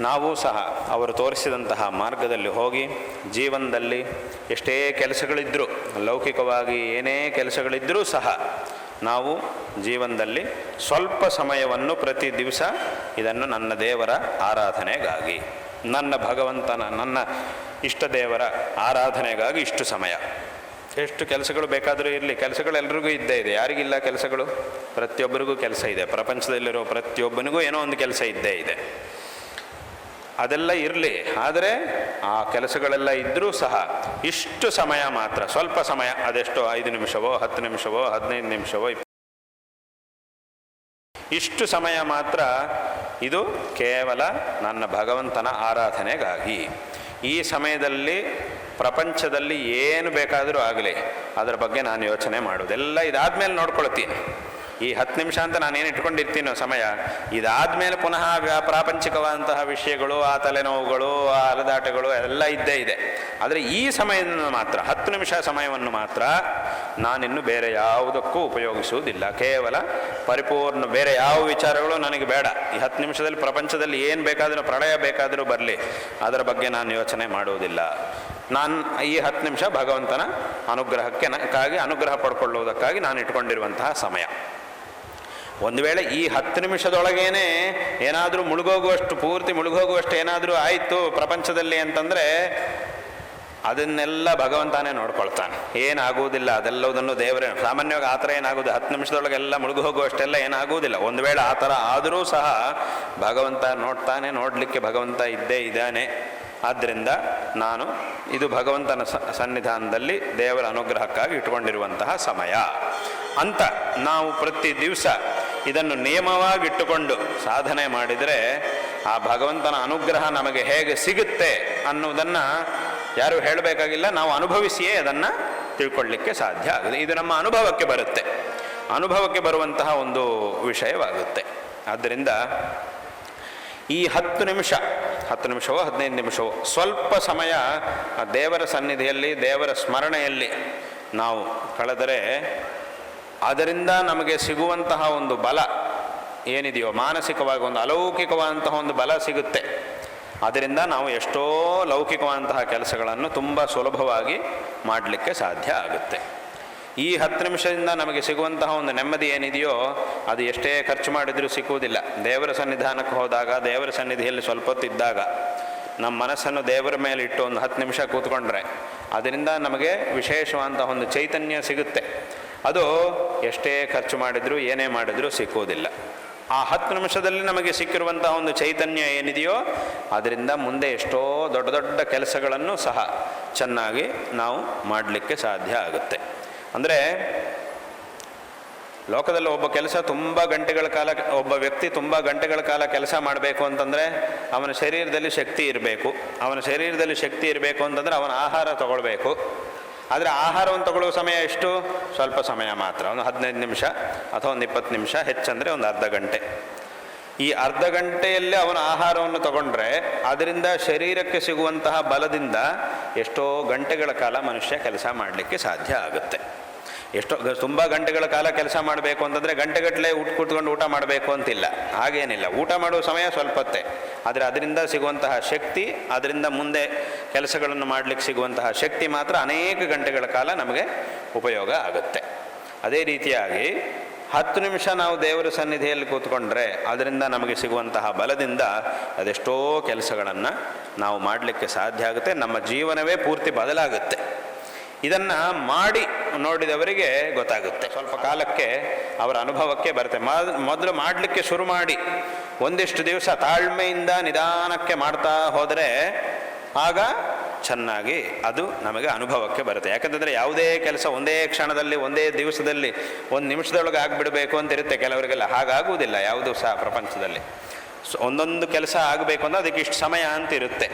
ನಾವು ಸಹ ಅವರು ತೋರಿಸಿದಂತಹ ಮಾರ್ಗದಲ್ಲಿ ಹೋಗಿ ಜೀವನದಲ್ಲಿ ಎಷ್ಟೇ ಕೆಲಸಗಳಿದ್ದರೂ ಲೌಕಿಕವಾಗಿ ಏನೇ ಕೆಲಸಗಳಿದ್ದರೂ ಸಹ ನಾವು ಜೀವನದಲ್ಲಿ ಸ್ವಲ್ಪ ಸಮಯವನ್ನು ಪ್ರತಿ ದಿವಸ ಇದನ್ನು ನನ್ನ ದೇವರ ಆರಾಧನೆಗಾಗಿ, ನನ್ನ ಭಗವಂತನ, ನನ್ನ ಇಷ್ಟ ದೇವರ ಆರಾಧನೆಗಾಗಿ ಇಷ್ಟು ಸಮಯ. ಎಷ್ಟು ಕೆಲಸಗಳು ಬೇಕಾದರೂ ಇರಲಿ, ಕೆಲಸಗಳು ಇದ್ದೇ ಇದೆ. ಯಾರಿಗಿಲ್ಲ ಕೆಲಸಗಳು? ಪ್ರತಿಯೊಬ್ಬರಿಗೂ ಕೆಲಸ ಇದೆ. ಪ್ರಪಂಚದಲ್ಲಿರೋ ಪ್ರತಿಯೊಬ್ಬನಿಗೂ ಏನೋ ಒಂದು ಕೆಲಸ ಇದ್ದೇ ಇದೆ. ಅದೆಲ್ಲ ಇರಲಿ. ಆದರೆ ಆ ಕೆಲಸಗಳೆಲ್ಲ ಇದ್ದರೂ ಸಹ ಇಷ್ಟು ಸಮಯ ಮಾತ್ರ, ಸ್ವಲ್ಪ ಸಮಯ, ಅದೆಷ್ಟೋ, ಐದು ನಿಮಿಷವೋ, ಹತ್ತು ನಿಮಿಷವೋ, ಹದಿನೈದು ನಿಮಿಷವೋ ಇಷ್ಟು ಸಮಯ ಮಾತ್ರ ಇದು ಕೇವಲ ನನ್ನ ಭಗವಂತನ ಆರಾಧನೆಗಾಗಿ. ಈ ಸಮಯದಲ್ಲಿ ಪ್ರಪಂಚದಲ್ಲಿ ಏನು ಬೇಕಾದರೂ ಆಗಲಿ. ಅದರ ಬಗ್ಗೆ ನಾನು ಯೋಚನೆ ಮಾಡೋದೆಲ್ಲ ಇದಾದ್ಮೇಲೆ ನೋಡ್ಕೊಳ್ತೀನಿ. ಈ ಹತ್ತು ನಿಮಿಷ ಅಂತ ನಾನೇನು ಇಟ್ಕೊಂಡಿರ್ತೀನೋ ಸಮಯ. ಇದಾದ ಮೇಲೆ ಪುನಃ ಪ್ರಾಪಂಚಿಕವಾದಂತಹ ವಿಷಯಗಳು, ಆ ತಲೆನೋವುಗಳು, ಆ ಅಲದಾಟಗಳು ಎಲ್ಲ ಇದ್ದೇ ಇದೆ. ಆದರೆ ಈ ಸಮಯವನ್ನು ಮಾತ್ರ, ಹತ್ತು ನಿಮಿಷ ಸಮಯವನ್ನು ಮಾತ್ರ ನಾನಿನ್ನು ಬೇರೆ ಯಾವುದಕ್ಕೂ ಉಪಯೋಗಿಸುವುದಿಲ್ಲ. ಕೇವಲ ಪರಿಪೂರ್ಣ ಬೇರೆ ಯಾವ ವಿಚಾರಗಳು ನನಗೆ ಬೇಡ. ಈ ಹತ್ತು ನಿಮಿಷದಲ್ಲಿ ಪ್ರಪಂಚದಲ್ಲಿ ಏನು ಬೇಕಾದರೂ ಪ್ರಳಯ ಬೇಕಾದರೂ ಬರಲಿ. ಅದರ ಬಗ್ಗೆ ನಾನು ಯೋಚನೆ ಮಾಡುವುದಿಲ್ಲ. ನಾನು ಈ ಹತ್ತು ನಿಮಿಷ ಭಗವಂತನ ಅನುಗ್ರಹಕ್ಕೆ ಅನುಗ್ರಹ ಪಡ್ಕೊಳ್ಳುವುದಕ್ಕಾಗಿ ನಾನು ಇಟ್ಕೊಂಡಿರುವಂತಹ ಸಮಯ. ಒಂದು ವೇಳೆ ಈ ಹತ್ತು ನಿಮಿಷದೊಳಗೇನೆ ಏನಾದರೂ ಮುಳುಗೋಗುವಷ್ಟು, ಪೂರ್ತಿ ಮುಳುಗೋಗುವಷ್ಟು ಏನಾದರೂ ಆಯಿತು ಪ್ರಪಂಚದಲ್ಲಿ ಅಂತಂದರೆ ಅದನ್ನೆಲ್ಲ ಭಗವಂತನೇ ನೋಡ್ಕೊಳ್ತಾನೆ. ಏನಾಗುವುದಿಲ್ಲ, ಅದೆಲ್ಲವುದನ್ನು ದೇವರೇ, ಸಾಮಾನ್ಯವಾಗಿ ಆ ಥರ ಏನಾಗುವುದು? ಹತ್ತು ನಿಮಿಷದೊಳಗೆಲ್ಲ ಮುಳುಗು ಹೋಗುವಷ್ಟೆಲ್ಲ ಏನಾಗುವುದಿಲ್ಲ. ಒಂದು ವೇಳೆ ಆ ಥರ ಆದರೂ ಸಹ ಭಗವಂತ ನೋಡ್ತಾನೆ, ನೋಡಲಿಕ್ಕೆ ಭಗವಂತ ಇದ್ದೇ ಇದ್ದಾನೆ. ಆದ್ದರಿಂದ ನಾನು ಇದು ಭಗವಂತನ ಸನ್ನಿಧಾನದಲ್ಲಿ ದೇವರ ಅನುಗ್ರಹಕ್ಕಾಗಿ ಇಟ್ಕೊಂಡಿರುವಂತಹ ಸಮಯ. ಅಂತ ನಾವು ಪ್ರತಿ ದಿವಸ ಇದನ್ನು ನಿಯಮವಾಗಿಟ್ಟುಕೊಂಡು ಸಾಧನೆ ಮಾಡಿದರೆ ಆ ಭಗವಂತನ ಅನುಗ್ರಹ ನಮಗೆ ಹೇಗೆ ಸಿಗುತ್ತೆ ಅನ್ನುವುದನ್ನು ಯಾರು ಹೇಳಬೇಕಾಗಿಲ್ಲ, ನಾವು ಅನುಭವಿಸಿಯೇ ಅದನ್ನು ತಿಳ್ಕೊಳ್ಳಿಕ್ಕೆ ಸಾಧ್ಯ ಆಗುತ್ತೆ ಇದು ನಮ್ಮ ಅನುಭವಕ್ಕೆ ಬರುತ್ತೆ. ಅನುಭವಕ್ಕೆ ಬರುವಂತಹ ಒಂದು ವಿಷಯವಾಗುತ್ತೆ. ಆದ್ದರಿಂದ ಈ ಹತ್ತು ನಿಮಿಷ, ಹತ್ತು ನಿಮಿಷವೋ, ಹದಿನೈದು ನಿಮಿಷವೋ, ಸ್ವಲ್ಪ ಸಮಯ ಆ ದೇವರ ಸನ್ನಿಧಿಯಲ್ಲಿ, ದೇವರ ಸ್ಮರಣೆಯಲ್ಲಿ ನಾವು ಕಳೆದರೆ ಅದರಿಂದ ನಮಗೆ ಸಿಗುವಂತಹ ಒಂದು ಬಲ ಏನಿದೆಯೋ, ಮಾನಸಿಕವಾಗಿ ಒಂದು ಅಲೌಕಿಕವಾದಂತಹ ಒಂದು ಬಲ ಸಿಗುತ್ತೆ. ಅದರಿಂದ ನಾವು ಎಷ್ಟೋ ಲೌಕಿಕವಾದಂತಹ ಕೆಲಸಗಳನ್ನು ತುಂಬ ಸುಲಭವಾಗಿ ಮಾಡಲಿಕ್ಕೆ ಸಾಧ್ಯ ಆಗುತ್ತೆ. ಈ ಹತ್ತು ನಿಮಿಷದಿಂದ ನಮಗೆ ಸಿಗುವಂತಹ ಒಂದು ನೆಮ್ಮದಿ ಏನಿದೆಯೋ, ಅದು ಎಷ್ಟೇ ಖರ್ಚು ಮಾಡಿದರೂ ಸಿಕ್ಕುವುದಿಲ್ಲ. ದೇವರ ಸನ್ನಿಧಾನಕ್ಕೆ ಹೋದಾಗ, ದೇವರ ಸನ್ನಿಧಿಯಲ್ಲಿ ಸ್ವಲ್ಪ ಹೊತ್ತಿದ್ದಾಗ ನಮ್ಮ ಮನಸ್ಸನ್ನು ದೇವರ ಮೇಲೆ ಇಟ್ಟು ಒಂದು ಹತ್ತು ನಿಮಿಷ ಕೂತ್ಕೊಂಡ್ರೆ, ಅದರಿಂದ ನಮಗೆ ವಿಶೇಷವಾದಂತಹ ಒಂದು ಚೈತನ್ಯ ಸಿಗುತ್ತೆ. ಅದು ಎಷ್ಟೇ ಖರ್ಚು ಮಾಡಿದರೂ ಏನೇ ಮಾಡಿದರೂ ಸಿಕ್ಕುವುದಿಲ್ಲ. ಆ ಹತ್ತು ನಿಮಿಷದಲ್ಲಿ ನಮಗೆ ಸಿಕ್ಕಿರುವಂತಹ ಒಂದು ಚೈತನ್ಯ ಏನಿದೆಯೋ, ಅದರಿಂದ ಮುಂದೆ ಎಷ್ಟೋ ದೊಡ್ಡ ದೊಡ್ಡ ಕೆಲಸಗಳನ್ನು ಸಹ ಚೆನ್ನಾಗಿ ನಾವು ಮಾಡಲಿಕ್ಕೆ ಸಾಧ್ಯ ಆಗುತ್ತೆ. ಅಂದರೆ, ಲೋಕದಲ್ಲಿ ಒಬ್ಬ ಕೆಲಸ ತುಂಬ ಗಂಟೆಗಳ ಕಾಲ, ಒಬ್ಬ ವ್ಯಕ್ತಿ ತುಂಬ ಗಂಟೆಗಳ ಕಾಲ ಕೆಲಸ ಮಾಡಬೇಕು ಅಂತಂದರೆ, ಅವನ ಶರೀರದಲ್ಲಿ ಶಕ್ತಿ ಇರಬೇಕು. ಅವನ ಶರೀರದಲ್ಲಿ ಶಕ್ತಿ ಇರಬೇಕು ಅಂತಂದರೆ ಅವನ ಆಹಾರ ತಗೊಳ್ಬೇಕು. ಆದರೆ ಆಹಾರವನ್ನು ತಗೊಳ್ಳುವ ಸಮಯ ಎಷ್ಟು? ಸ್ವಲ್ಪ ಸಮಯ ಮಾತ್ರ. ಒಂದು ಹದಿನೈದು ನಿಮಿಷ ಅಥವಾ ಒಂದು ಇಪ್ಪತ್ತು ನಿಮಿಷ, ಹೆಚ್ಚಂದರೆ ಒಂದು ಅರ್ಧ ಗಂಟೆ. ಈ ಅರ್ಧ ಗಂಟೆಯಲ್ಲೇ ಅವನ ಆಹಾರವನ್ನು ತಗೊಂಡ್ರೆ ಅದರಿಂದ ಶರೀರಕ್ಕೆ ಸಿಗುವಂತಹ ಬಲದಿಂದ ಎಷ್ಟೋ ಗಂಟೆಗಳ ಕಾಲ ಮನುಷ್ಯ ಕೆಲಸ ಮಾಡಲಿಕ್ಕೆ ಸಾಧ್ಯ ಆಗುತ್ತೆ. ಎಷ್ಟೋ ತುಂಬ ಗಂಟೆಗಳ ಕಾಲ ಕೆಲಸ ಮಾಡಬೇಕು ಅಂತಂದರೆ ಗಂಟೆಗಟ್ಟಲೆ ಊಟ ಕೂತ್ಕೊಂಡು ಊಟ ಮಾಡಬೇಕು ಅಂತಿಲ್ಲ. ಹಾಗೇನಿಲ್ಲ. ಊಟ ಮಾಡುವ ಸಮಯ ಸ್ವಲ್ಪತ್ತೆ. ಆದರೆ ಅದರಿಂದ ಸಿಗುವಂತಹ ಶಕ್ತಿ, ಅದರಿಂದ ಮುಂದೆ ಕೆಲಸಗಳನ್ನು ಮಾಡಲಿಕ್ಕೆ ಸಿಗುವಂತಹ ಶಕ್ತಿ ಮಾತ್ರ ಅನೇಕ ಗಂಟೆಗಳ ಕಾಲ ನಮಗೆ ಉಪಯೋಗ ಆಗುತ್ತೆ. ಅದೇ ರೀತಿಯಾಗಿ ಹತ್ತು ನಿಮಿಷ ನಾವು ದೇವರ ಸನ್ನಿಧಿಯಲ್ಲಿ ಕೂತ್ಕೊಂಡ್ರೆ ಅದರಿಂದ ನಮಗೆ ಸಿಗುವಂತಹ ಬಲದಿಂದ ಅದೆಷ್ಟೋ ಕೆಲಸಗಳನ್ನು ನಾವು ಮಾಡಲಿಕ್ಕೆ ಸಾಧ್ಯ ಆಗುತ್ತೆ, ನಮ್ಮ ಜೀವನವೇ ಪೂರ್ತಿ ಬದಲಾಗುತ್ತೆ. ಇದನ್ನು ಮಾಡಿ ನೋಡಿದವರಿಗೆ ಗೊತ್ತಾಗುತ್ತೆ. ಸ್ವಲ್ಪ ಕಾಲಕ್ಕೆ ಅವರ ಅನುಭವಕ್ಕೆ ಬರುತ್ತೆ. ಮೊದಲು ಮಾಡಲಿಕ್ಕೆ ಶುರು ಮಾಡಿ ಒಂದಿಷ್ಟು ದಿವಸ ತಾಳ್ಮೆಯಿಂದ ನಿಧಾನಕ್ಕೆ ಮಾಡ್ತಾ ಹೋದರೆ ಆಗ ಚೆನ್ನಾಗಿ ಅದು ನಮಗೆ ಅನುಭವಕ್ಕೆ ಬರುತ್ತೆ. ಯಾಕಂತಂದರೆ ಯಾವುದೇ ಕೆಲಸ ಒಂದೇ ಕ್ಷಣದಲ್ಲಿ, ಒಂದೇ ದಿವಸದಲ್ಲಿ, ಒಂದು ನಿಮಿಷದೊಳಗೆ ಆಗಿಬಿಡಬೇಕು ಅಂತ ಇರುತ್ತೆ ಕೆಲವರಿಗೆಲ್ಲ. ಹಾಗಾಗುವುದಿಲ್ಲ, ಯಾವುದು ಸಹ ಪ್ರಪಂಚದಲ್ಲಿ. ಸೊ, ಒಂದೊಂದು ಕೆಲಸ ಆಗಬೇಕು ಅಂದರೆ ಅದಕ್ಕೆ ಇಷ್ಟು ಸಮಯ ಅಂತ ಇರುತ್ತೆ.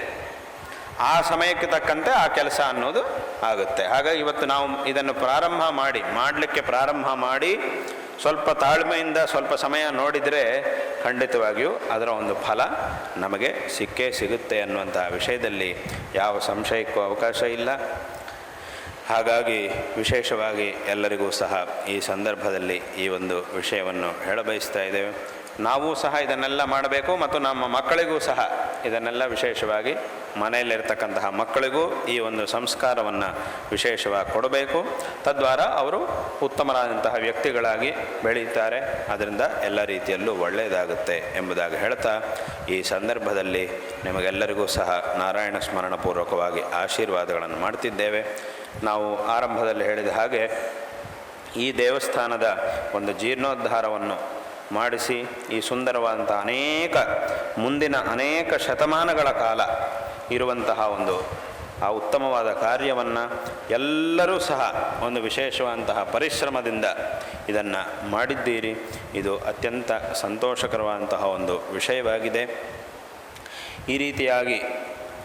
ಆ ಸಮಯಕ್ಕೆ ತಕ್ಕಂತೆ ಆ ಕೆಲಸ ಅನ್ನೋದು ಆಗುತ್ತೆ. ಹಾಗಾಗಿ ಇವತ್ತು ನಾವು ಇದನ್ನು ಪ್ರಾರಂಭ ಮಾಡಿ, ಮಾಡಲಿಕ್ಕೆ ಪ್ರಾರಂಭ ಮಾಡಿ ಸ್ವಲ್ಪ ತಾಳ್ಮೆಯಿಂದ ಸ್ವಲ್ಪ ಸಮಯ ನೋಡಿದರೆ ಖಂಡಿತವಾಗಿಯೂ ಅದರ ಒಂದು ಫಲ ನಮಗೆ ಸಿಕ್ಕೇ ಸಿಗುತ್ತೆ ಅನ್ನುವಂಥ ವಿಷಯದಲ್ಲಿ ಯಾವ ಸಂಶಯಕ್ಕೂ ಅವಕಾಶ ಇಲ್ಲ. ಹಾಗಾಗಿ ವಿಶೇಷವಾಗಿ ಎಲ್ಲರಿಗೂ ಸಹ ಈ ಸಂದರ್ಭದಲ್ಲಿ ಈ ಒಂದು ವಿಷಯವನ್ನು ಹೇಳಬಯಸ್ತಾ ಇದ್ದೇವೆ. ನಾವು ಸಹ ಇದನ್ನೆಲ್ಲ ಮಾಡಬೇಕು ಮತ್ತು ನಮ್ಮ ಮಕ್ಕಳಿಗೂ ಸಹ ಇದನ್ನೆಲ್ಲ ವಿಶೇಷವಾಗಿ ಮನೆಯಲ್ಲಿರ್ತಕ್ಕಂತಹ ಮಕ್ಕಳಿಗೂ ಈ ಒಂದು ಸಂಸ್ಕಾರವನ್ನು ವಿಶೇಷವಾಗಿ ಕೊಡಬೇಕು. ತದ್ವಾರ ಅವರು ಉತ್ತಮರಾದಂತಹ ವ್ಯಕ್ತಿಗಳಾಗಿ ಬೆಳೆಯುತ್ತಾರೆ ಅದರಿಂದ ಎಲ್ಲ ರೀತಿಯಲ್ಲೂ ಒಳ್ಳೆಯದಾಗುತ್ತೆ ಎಂಬುದಾಗಿ ಹೇಳ್ತಾ ಈ ಸಂದರ್ಭದಲ್ಲಿ ನಿಮಗೆಲ್ಲರಿಗೂ ಸಹ ನಾರಾಯಣ ಸ್ಮರಣಪೂರ್ವಕವಾಗಿ ಆಶೀರ್ವಾದಗಳನ್ನು ಮಾಡ್ತಿದ್ದೇವೆ. ನಾವು ಆರಂಭದಲ್ಲಿ ಹೇಳಿದ ಹಾಗೆ ಈ ದೇವಸ್ಥಾನದ ಒಂದು ಜೀರ್ಣೋದ್ಧಾರವನ್ನು ಮಾಡಿಸಿ ಈ ಸುಂದರವಾದಂಥ ಅನೇಕ, ಮುಂದಿನ ಅನೇಕ ಶತಮಾನಗಳ ಕಾಲ ಇರುವಂತಹ ಒಂದು ಆ ಉತ್ತಮವಾದ ಕಾರ್ಯವನ್ನು ಎಲ್ಲರೂ ಸಹ ಒಂದು ವಿಶೇಷವಾದಂತಹ ಪರಿಶ್ರಮದಿಂದ ಇದನ್ನು ಮಾಡಿದ್ದೀರಿ. ಇದು ಅತ್ಯಂತ ಸಂತೋಷಕರವಾದಂತಹ ಒಂದು ವಿಷಯವಾಗಿದೆ. ಈ ರೀತಿಯಾಗಿ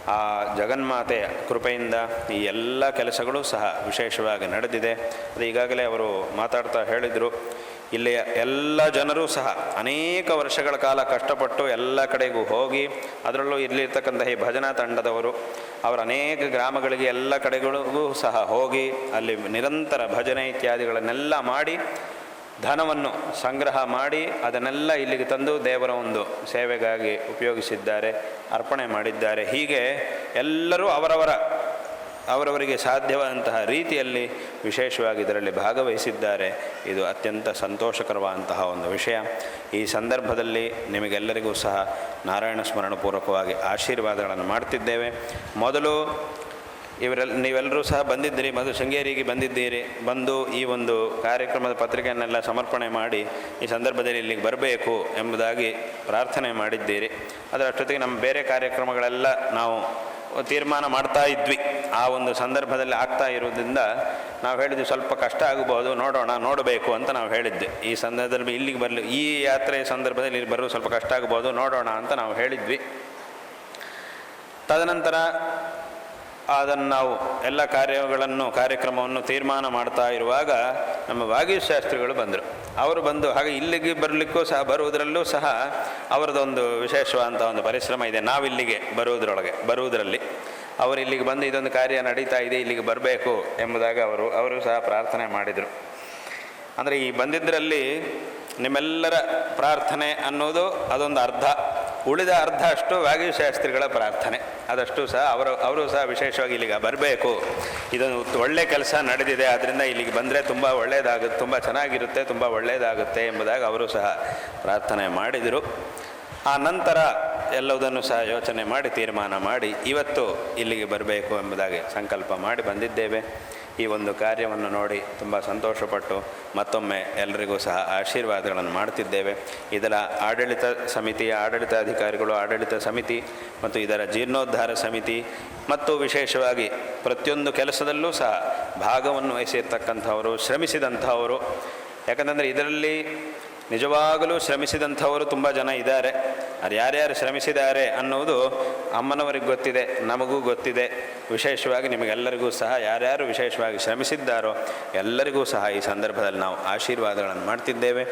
ಆ ಜಗನ್ಮಾತೆಯ ಕೃಪೆಯಿಂದ ಈ ಎಲ್ಲ ಕೆಲಸಗಳು ಸಹ ವಿಶೇಷವಾಗಿ ನಡೆದಿದೆ. ಅದು ಈಗಾಗಲೇ ಅವರು ಮಾತಾಡ್ತಾ ಹೇಳಿದರು. ಇಲ್ಲಿಯ ಎಲ್ಲ ಜನರೂ ಸಹ ಅನೇಕ ವರ್ಷಗಳ ಕಾಲ ಕಷ್ಟಪಟ್ಟು ಎಲ್ಲ ಕಡೆಗೂ ಹೋಗಿ, ಅದರಲ್ಲೂ ಇಲ್ಲಿರ್ತಕ್ಕಂತಹ ಈ ಭಜನಾ ತಂಡದವರು, ಅವರ ಅನೇಕ ಗ್ರಾಮಗಳಿಗೆ ಎಲ್ಲ ಕಡೆಗಳಿಗೂ ಸಹ ಹೋಗಿ ಅಲ್ಲಿ ನಿರಂತರ ಭಜನೆ ಇತ್ಯಾದಿಗಳನ್ನೆಲ್ಲ ಮಾಡಿ, ಧನವನ್ನು ಸಂಗ್ರಹ ಮಾಡಿ, ಅದನ್ನೆಲ್ಲ ಇಲ್ಲಿಗೆ ತಂದು ದೇವರ ಒಂದು ಸೇವೆಗಾಗಿ ಉಪಯೋಗಿಸಿದ್ದಾರೆ, ಅರ್ಪಣೆ ಮಾಡಿದ್ದಾರೆ. ಹೀಗೆ ಎಲ್ಲರೂ ಅವರವರ ಅವರವರಿಗೆ ಸಾಧ್ಯವಾದಂತಹ ರೀತಿಯಲ್ಲಿ ವಿಶೇಷವಾಗಿ ಇದರಲ್ಲಿ ಭಾಗವಹಿಸಿದ್ದಾರೆ. ಇದು ಅತ್ಯಂತ ಸಂತೋಷಕರವಾದಂತಹ ಒಂದು ವಿಷಯ. ಈ ಸಂದರ್ಭದಲ್ಲಿ ನಿಮಗೆಲ್ಲರಿಗೂ ಸಹ ನಾರಾಯಣ ಸ್ಮರಣಪೂರ್ವಕವಾಗಿ ಆಶೀರ್ವಾದಗಳನ್ನು ಮಾಡ್ತಿದ್ದೇವೆ. ಮೊದಲು ಇವರೆಲ್ಲ ನೀವೆಲ್ಲರೂ ಸಹ ಬಂದಿದ್ದೀರಿ ಮೊದಲು ಶೃಂಗೇರಿಗೆ ಬಂದಿದ್ದೀರಿ. ಬಂದು ಈ ಒಂದು ಕಾರ್ಯಕ್ರಮದ ಪತ್ರಿಕೆಯನ್ನೆಲ್ಲ ಸಮರ್ಪಣೆ ಮಾಡಿ ಈ ಸಂದರ್ಭದಲ್ಲಿ ಇಲ್ಲಿಗೆ ಬರಬೇಕು ಎಂಬುದಾಗಿ ಪ್ರಾರ್ಥನೆ ಮಾಡಿದ್ದೀರಿ. ಅದರ ಅಷ್ಟೊತ್ತಿಗೆ ನಮ್ಮ ಬೇರೆ ಕಾರ್ಯಕ್ರಮಗಳೆಲ್ಲ ನಾವು ತೀರ್ಮಾನ ಮಾಡ್ತಾ ಇದ್ವಿ. ಆ ಒಂದು ಸಂದರ್ಭದಲ್ಲಿ ಆಗ್ತಾ ಇರೋದ್ರಿಂದ ನಾವು ಹೇಳಿದ್ವಿ ಸ್ವಲ್ಪ ಕಷ್ಟ ಆಗಬಹುದು, ನೋಡೋಣ, ನೋಡಬೇಕು ಅಂತ ನಾವು ಹೇಳಿದ್ದೆ. ಈ ಸಂದರ್ಭದಲ್ಲಿ ಇಲ್ಲಿಗೆ ಬರಲಿ, ಈ ಯಾತ್ರೆಯ ಸಂದರ್ಭದಲ್ಲಿ ಇಲ್ಲಿ ಬರೋದು ಸ್ವಲ್ಪ ಕಷ್ಟ ಆಗ್ಬೋದು ನೋಡೋಣ ಅಂತ ನಾವು ಹೇಳಿದ್ವಿ. ತದನಂತರ ಅದನ್ನು ನಾವು ಎಲ್ಲ ಕಾರ್ಯಗಳನ್ನು, ಕಾರ್ಯಕ್ರಮವನ್ನು ತೀರ್ಮಾನ ಮಾಡ್ತಾ ಇರುವಾಗ ನಮ್ಮ ವಾಗೀಶ್ ಶಾಸ್ತ್ರಿಗಳು ಬಂದರು. ಅವರು ಬಂದು ಹಾಗೆ ಇಲ್ಲಿಗೆ ಬರಲಿಕ್ಕೂ ಸಹ, ಬರುವುದರಲ್ಲೂ ಸಹ ಅವರದೊಂದು ವಿಶೇಷವಾದಂಥ ಒಂದು ಪರಿಶ್ರಮ ಇದೆ. ನಾವಿಲ್ಲಿಗೆ ಬರುವುದರೊಳಗೆ, ಬರುವುದರಲ್ಲಿ. ಅವರು ಇಲ್ಲಿಗೆ ಬಂದು ಇದೊಂದು ಕಾರ್ಯ ನಡೀತಾ ಇದೆ, ಇಲ್ಲಿಗೆ ಬರಬೇಕು ಎಂಬುದಾಗಿ ಅವರು ಅವರು ಸಹ ಪ್ರಾರ್ಥನೆ ಮಾಡಿದರು. ಅಂದರೆ ಈ ಬಂದಿದ್ದರಲ್ಲಿ ನಿಮ್ಮೆಲ್ಲರ ಪ್ರಾರ್ಥನೆ ಅನ್ನೋದು ಅದೊಂದು ಅರ್ಧ. ಉಳಿದ ಅರ್ಧ ಅಷ್ಟು ವಾಯುಶಾಸ್ತ್ರಿಗಳ ಪ್ರಾರ್ಥನೆ. ಅದಷ್ಟು ಸಹ ಅವರು ಅವರು ಸಹ ವಿಶೇಷವಾಗಿ ಇಲ್ಲಿಗೆ ಬರಬೇಕು. ಇದೊಂದು ಒಳ್ಳೆ ಕೆಲಸ ನಡೆದಿದೆ. ಆದ್ದರಿಂದ ಇಲ್ಲಿಗೆ ಬಂದರೆ ತುಂಬ ಒಳ್ಳೆಯದಾಗುತ್ತೆ ತುಂಬ ಚೆನ್ನಾಗಿರುತ್ತೆ, ತುಂಬ ಒಳ್ಳೆಯದಾಗುತ್ತೆ ಎಂಬುದಾಗಿ ಅವರು ಸಹ ಪ್ರಾರ್ಥನೆ ಮಾಡಿದರು. ಆ ನಂತರ ಎಲ್ಲವುದನ್ನು ಸಹ ಯೋಚನೆ ಮಾಡಿ, ತೀರ್ಮಾನ ಮಾಡಿ ಇವತ್ತು ಇಲ್ಲಿಗೆ ಬರಬೇಕು ಎಂಬುದಾಗಿ ಸಂಕಲ್ಪ ಮಾಡಿ ಬಂದಿದ್ದೇವೆ. ಈ ಒಂದು ಕಾರ್ಯವನ್ನು ನೋಡಿ ತುಂಬ ಸಂತೋಷಪಟ್ಟು ಮತ್ತೊಮ್ಮೆ ಎಲ್ಲರಿಗೂ ಸಹ ಆಶೀರ್ವಾದಗಳನ್ನು ಮಾಡ್ತಿದ್ದೇವೆ. ಇದರ ಆಡಳಿತ ಸಮಿತಿಯ ಆಡಳಿತಾಧಿಕಾರಿಗಳು ಆಡಳಿತ ಸಮಿತಿ ಮತ್ತು ಇದರ ಜೀರ್ಣೋದ್ಧಾರ ಸಮಿತಿ ಮತ್ತು ವಿಶೇಷವಾಗಿ ಪ್ರತಿಯೊಂದು ಕೆಲಸದಲ್ಲೂ ಸಹ ಭಾಗವನ್ನು ವಹಿಸಿರ್ತಕ್ಕಂಥವರು, ಶ್ರಮಿಸಿದಂಥವರು. ಯಾಕಂತಂದರೆ ಇದರಲ್ಲಿ ನಿಜವಾಗಲೂ ಶ್ರಮಿಸಿದಂಥವರು ತುಂಬ ಜನ ಇದ್ದಾರೆ. ಅದು ಯಾರ್ಯಾರು ಶ್ರಮಿಸಿದ್ದಾರೆ ಅನ್ನುವುದು ಅಮ್ಮನವರಿಗೆ ಗೊತ್ತಿದೆ, ನಮಗೂ ಗೊತ್ತಿದೆ. ವಿಶೇಷವಾಗಿ ನಿಮಗೆಲ್ಲರಿಗೂ ಸಹ ಯಾರ್ಯಾರು ವಿಶೇಷವಾಗಿ ಶ್ರಮಿಸಿದ್ದಾರೋ ಎಲ್ಲರಿಗೂ ಸಹ ಈ ಸಂದರ್ಭದಲ್ಲಿ ನಾವು ಆಶೀರ್ವಾದಗಳನ್ನು ಮಾಡ್ತಿದ್ದೇವೆ.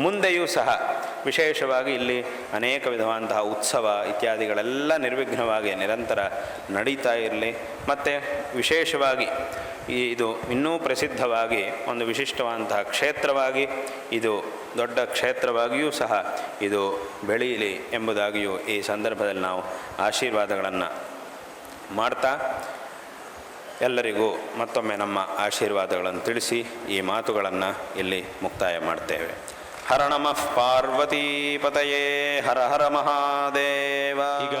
ಮುಂದೆಯೂ ಸಹ ವಿಶೇಷವಾಗಿ ಇಲ್ಲಿ ಅನೇಕ ವಿಧವಾದಂತಹ ಉತ್ಸವ ಇತ್ಯಾದಿಗಳೆಲ್ಲ ನಿರ್ವಿಘ್ನವಾಗಿ ನಿರಂತರ ನಡೀತಾ ಇರಲಿ. ಮತ್ತು ವಿಶೇಷವಾಗಿ ಇದು ಇನ್ನೂ ಪ್ರಸಿದ್ಧವಾಗಿ ಒಂದು ವಿಶಿಷ್ಟವಾದಂತಹ ಕ್ಷೇತ್ರವಾಗಿ, ಇದು ದೊಡ್ಡ ಕ್ಷೇತ್ರವಾಗಿಯೂ ಸಹ ಇದು ಬೆಳೆಯಲಿ ಎಂಬುದಾಗಿಯೂ ಈ ಸಂದರ್ಭದಲ್ಲಿ ನಾವು ಆಶೀರ್ವಾದಗಳನ್ನು ಮಾಡ್ತಾ ಎಲ್ಲರಿಗೂ ಮತ್ತೊಮ್ಮೆ ನಮ್ಮ ಆಶೀರ್ವಾದಗಳನ್ನು ತಿಳಿಸಿ ಈ ಮಾತುಗಳನ್ನು ಇಲ್ಲಿ ಮುಕ್ತಾಯ ಮಾಡ್ತೇವೆ. ಹರ ನಮಃ ಪಾರ್ವತೀಪತಯೇ ಹರ ಹರ ಮಹಾದೇವ. ಈಗ